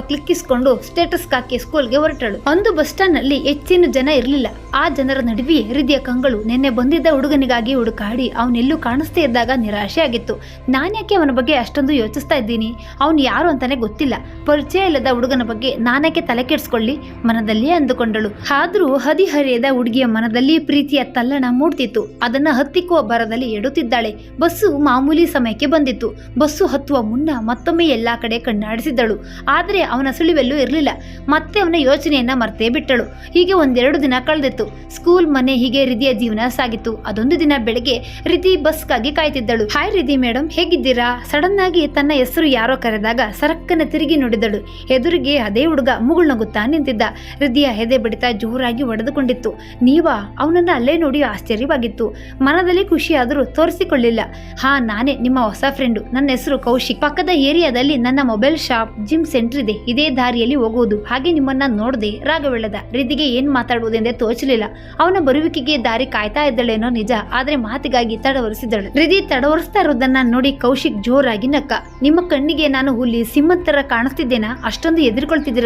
ಕ್ಲಿಕ್ಕಿಸಿಕೊಂಡು ಸ್ಟೇಟಸ್ ಹಾಕಿ ಸ್ಕೂಲ್ಗೆ ಹೊರಟಳು. ಒಂದು ಬಸ್ ಸ್ಟಾಂಡ್ನಲ್ಲಿ ಹೆಚ್ಚಿನ ಜನ ಇರಲಿಲ್ಲ. ಆ ಜನರ ನಡುವೆ ಹೃದಯ ಕಂಗಳು ನಿನ್ನೆ ಬಂದಿದ್ದ ಹುಡುಗನಿಗಾಗಿ ಹುಡುಕಾಡಿ ಅವನೆಲ್ಲೂ ಕಾಣಿಸ್ತೇ ಇದ್ದಾಗ ನಿರಾಶೆ ಆಗಿತ್ತು. ನಾನ್ಯಾಕೆ ಅವನ ಬಗ್ಗೆ ಅಷ್ಟೊಂದು ಯೋಚಿಸ್ತಾ ಇದ್ದೀನಿ? ಅವನು ಯಾರು ಅಂತಾನೆ ಗೊತ್ತಿಲ್ಲ. ಪರಿಚಯ ಇಲ್ಲದ ಹುಡುಗನ ಬಗ್ಗೆ ನಾನ್ಯಾಕೆ ತಲೆ ಕೆಡಿಸ್ಕೊಳ್ಳಿ ಮನದಲ್ಲಿಯೇ ಅಂದುಕೊಂಡಳು. ಆದರೂ ಹದಿಹರಿಯದ ಹುಡುಗಿಯ ಮನದಲ್ಲಿ ಪ್ರೀತಿಯ ತಲ್ಲಣ ಮೂಡ್ತಿತ್ತು. ಅದನ್ನ ಹತ್ತಿಕ್ಕುವ ಬರದಲ್ಲಿ ಎಡುತ್ತಿದ್ದಾಳೆ. ಬಸ್ಸು ಮಾಮೂಲಿ ಸಮಯಕ್ಕೆ ಬಂದಿತ್ತು. ಬಸ್ಸು ಹತ್ತುವ ಮುನ್ನ ಮತ್ತೊಮ್ಮೆ ಎಲ್ಲಾ ಕಡೆ ಕಣ್ಣಾಡಿಸಿದ್ದಳು. ಆದರೆ ಅವನ ಸುಳಿವೆಲ್ಲೂ ಇರಲಿಲ್ಲ. ಮತ್ತೆ ಅವನ ಯೋಚನೆಯನ್ನ ಮರ್ತೇ ಬಿಟ್ಟಳು. ಹೀಗೆ ಒಂದೆರಡು ದಿನ ಕಳೆದಿತ್ತು. ಸ್ಕೂಲ್ ಮನೆ ಹೀಗೆ ರಿದಿಯ ಜೀವನ ಸಾಗಿತ್ತು. ಅದೊಂದು ದಿನ ಬೆಳಗ್ಗೆ ರಿದಿ ಬಸ್ಗಾಗಿ ಕಾಯ್ತಿದ್ದಳು. ಹಾಯ್ ರಿದಿ ಮೇಡಮ್ ಹೇಗಿದ್ದೀರಾ? ಸಡನ್ ಆಗಿ ತನ್ನ ಹೆಸರು ಯಾರೋ ಕರೆದಾಗ ಸರಕ್ಕನ ತಿರುಗಿ ನೋಡಿದಳು. ಎದುರಿಗೆ ಅದೇ ಹುಡುಗ ಮುಗುಳ್ನಗುತ್ತಾ ನಿಂತಿದ್ದ. ಹೃದಯ ಹೆದೆ ಬಡಿತ ಜೋರಾಗಿ ಒಡೆದುಕೊಂಡಿತ್ತು. ನೀವ? ಅವನನ್ನ ಅಲ್ಲೇ ನೋಡಿ ಆಶ್ಚರ್ಯವಾಗಿತ್ತು. ಮನದಲ್ಲಿ ಖುಷಿಯಾದರೂ ತೋರಿಸಿಕೊಳ್ಳಿಲ್ಲ. ಹಾ, ನಾನೇ ನಿಮ್ಮ ಹೊಸ ಫ್ರೆಂಡು ನನ್ನ ಹೆಸರು ಕೌಶಿಕ್. ಪಕ್ಕದ ಏರಿಯಾದಲ್ಲಿ ನನ್ನ ಮೊಬೈಲ್ ಶಾಪ್ ಜಿಮ್ ಸೆಂಟರ್ ಇದೆ. ಇದೇ ದಾರಿಯಲ್ಲಿ ಹೋಗುವುದು ಹಾಗೆ ನಿಮ್ಮನ್ನ ನೋಡದೆ ರಾಗವೆಳ್ಳದ ರಿದ್ದಿಗೆ ಏನ್ ಮಾತಾಡುವುದೆಂದೇ ತೋಚಲಿಲ್ಲ. ಅವನ ಬರುವಿಕೆಗೆ ದಾರಿ ಕಾಯ್ತಾ ಇದ್ದಳೇನೋ ನಿಜ. ಆದ್ರೆ ಮಾತಿಗಾಗಿ ತಡವರಿಸಿದಳು ರಿದಿ ತಡವರಿಸ್ತಾ ಇರೋದನ್ನ ನೋಡಿ ಕೌಶಿಕ್ ಜೋರಾಗಿ ನಕ್ಕ. ನಿಮ್ಮ ಕಣ್ಣಿಗೆ ನಾನು ಹುಲಿ ಸಿಂಹತ್ತರ ತರ ಕಾಣಿಸ್ತಿದ್ದೇನಾ? ಅಷ್ಟೊಂದು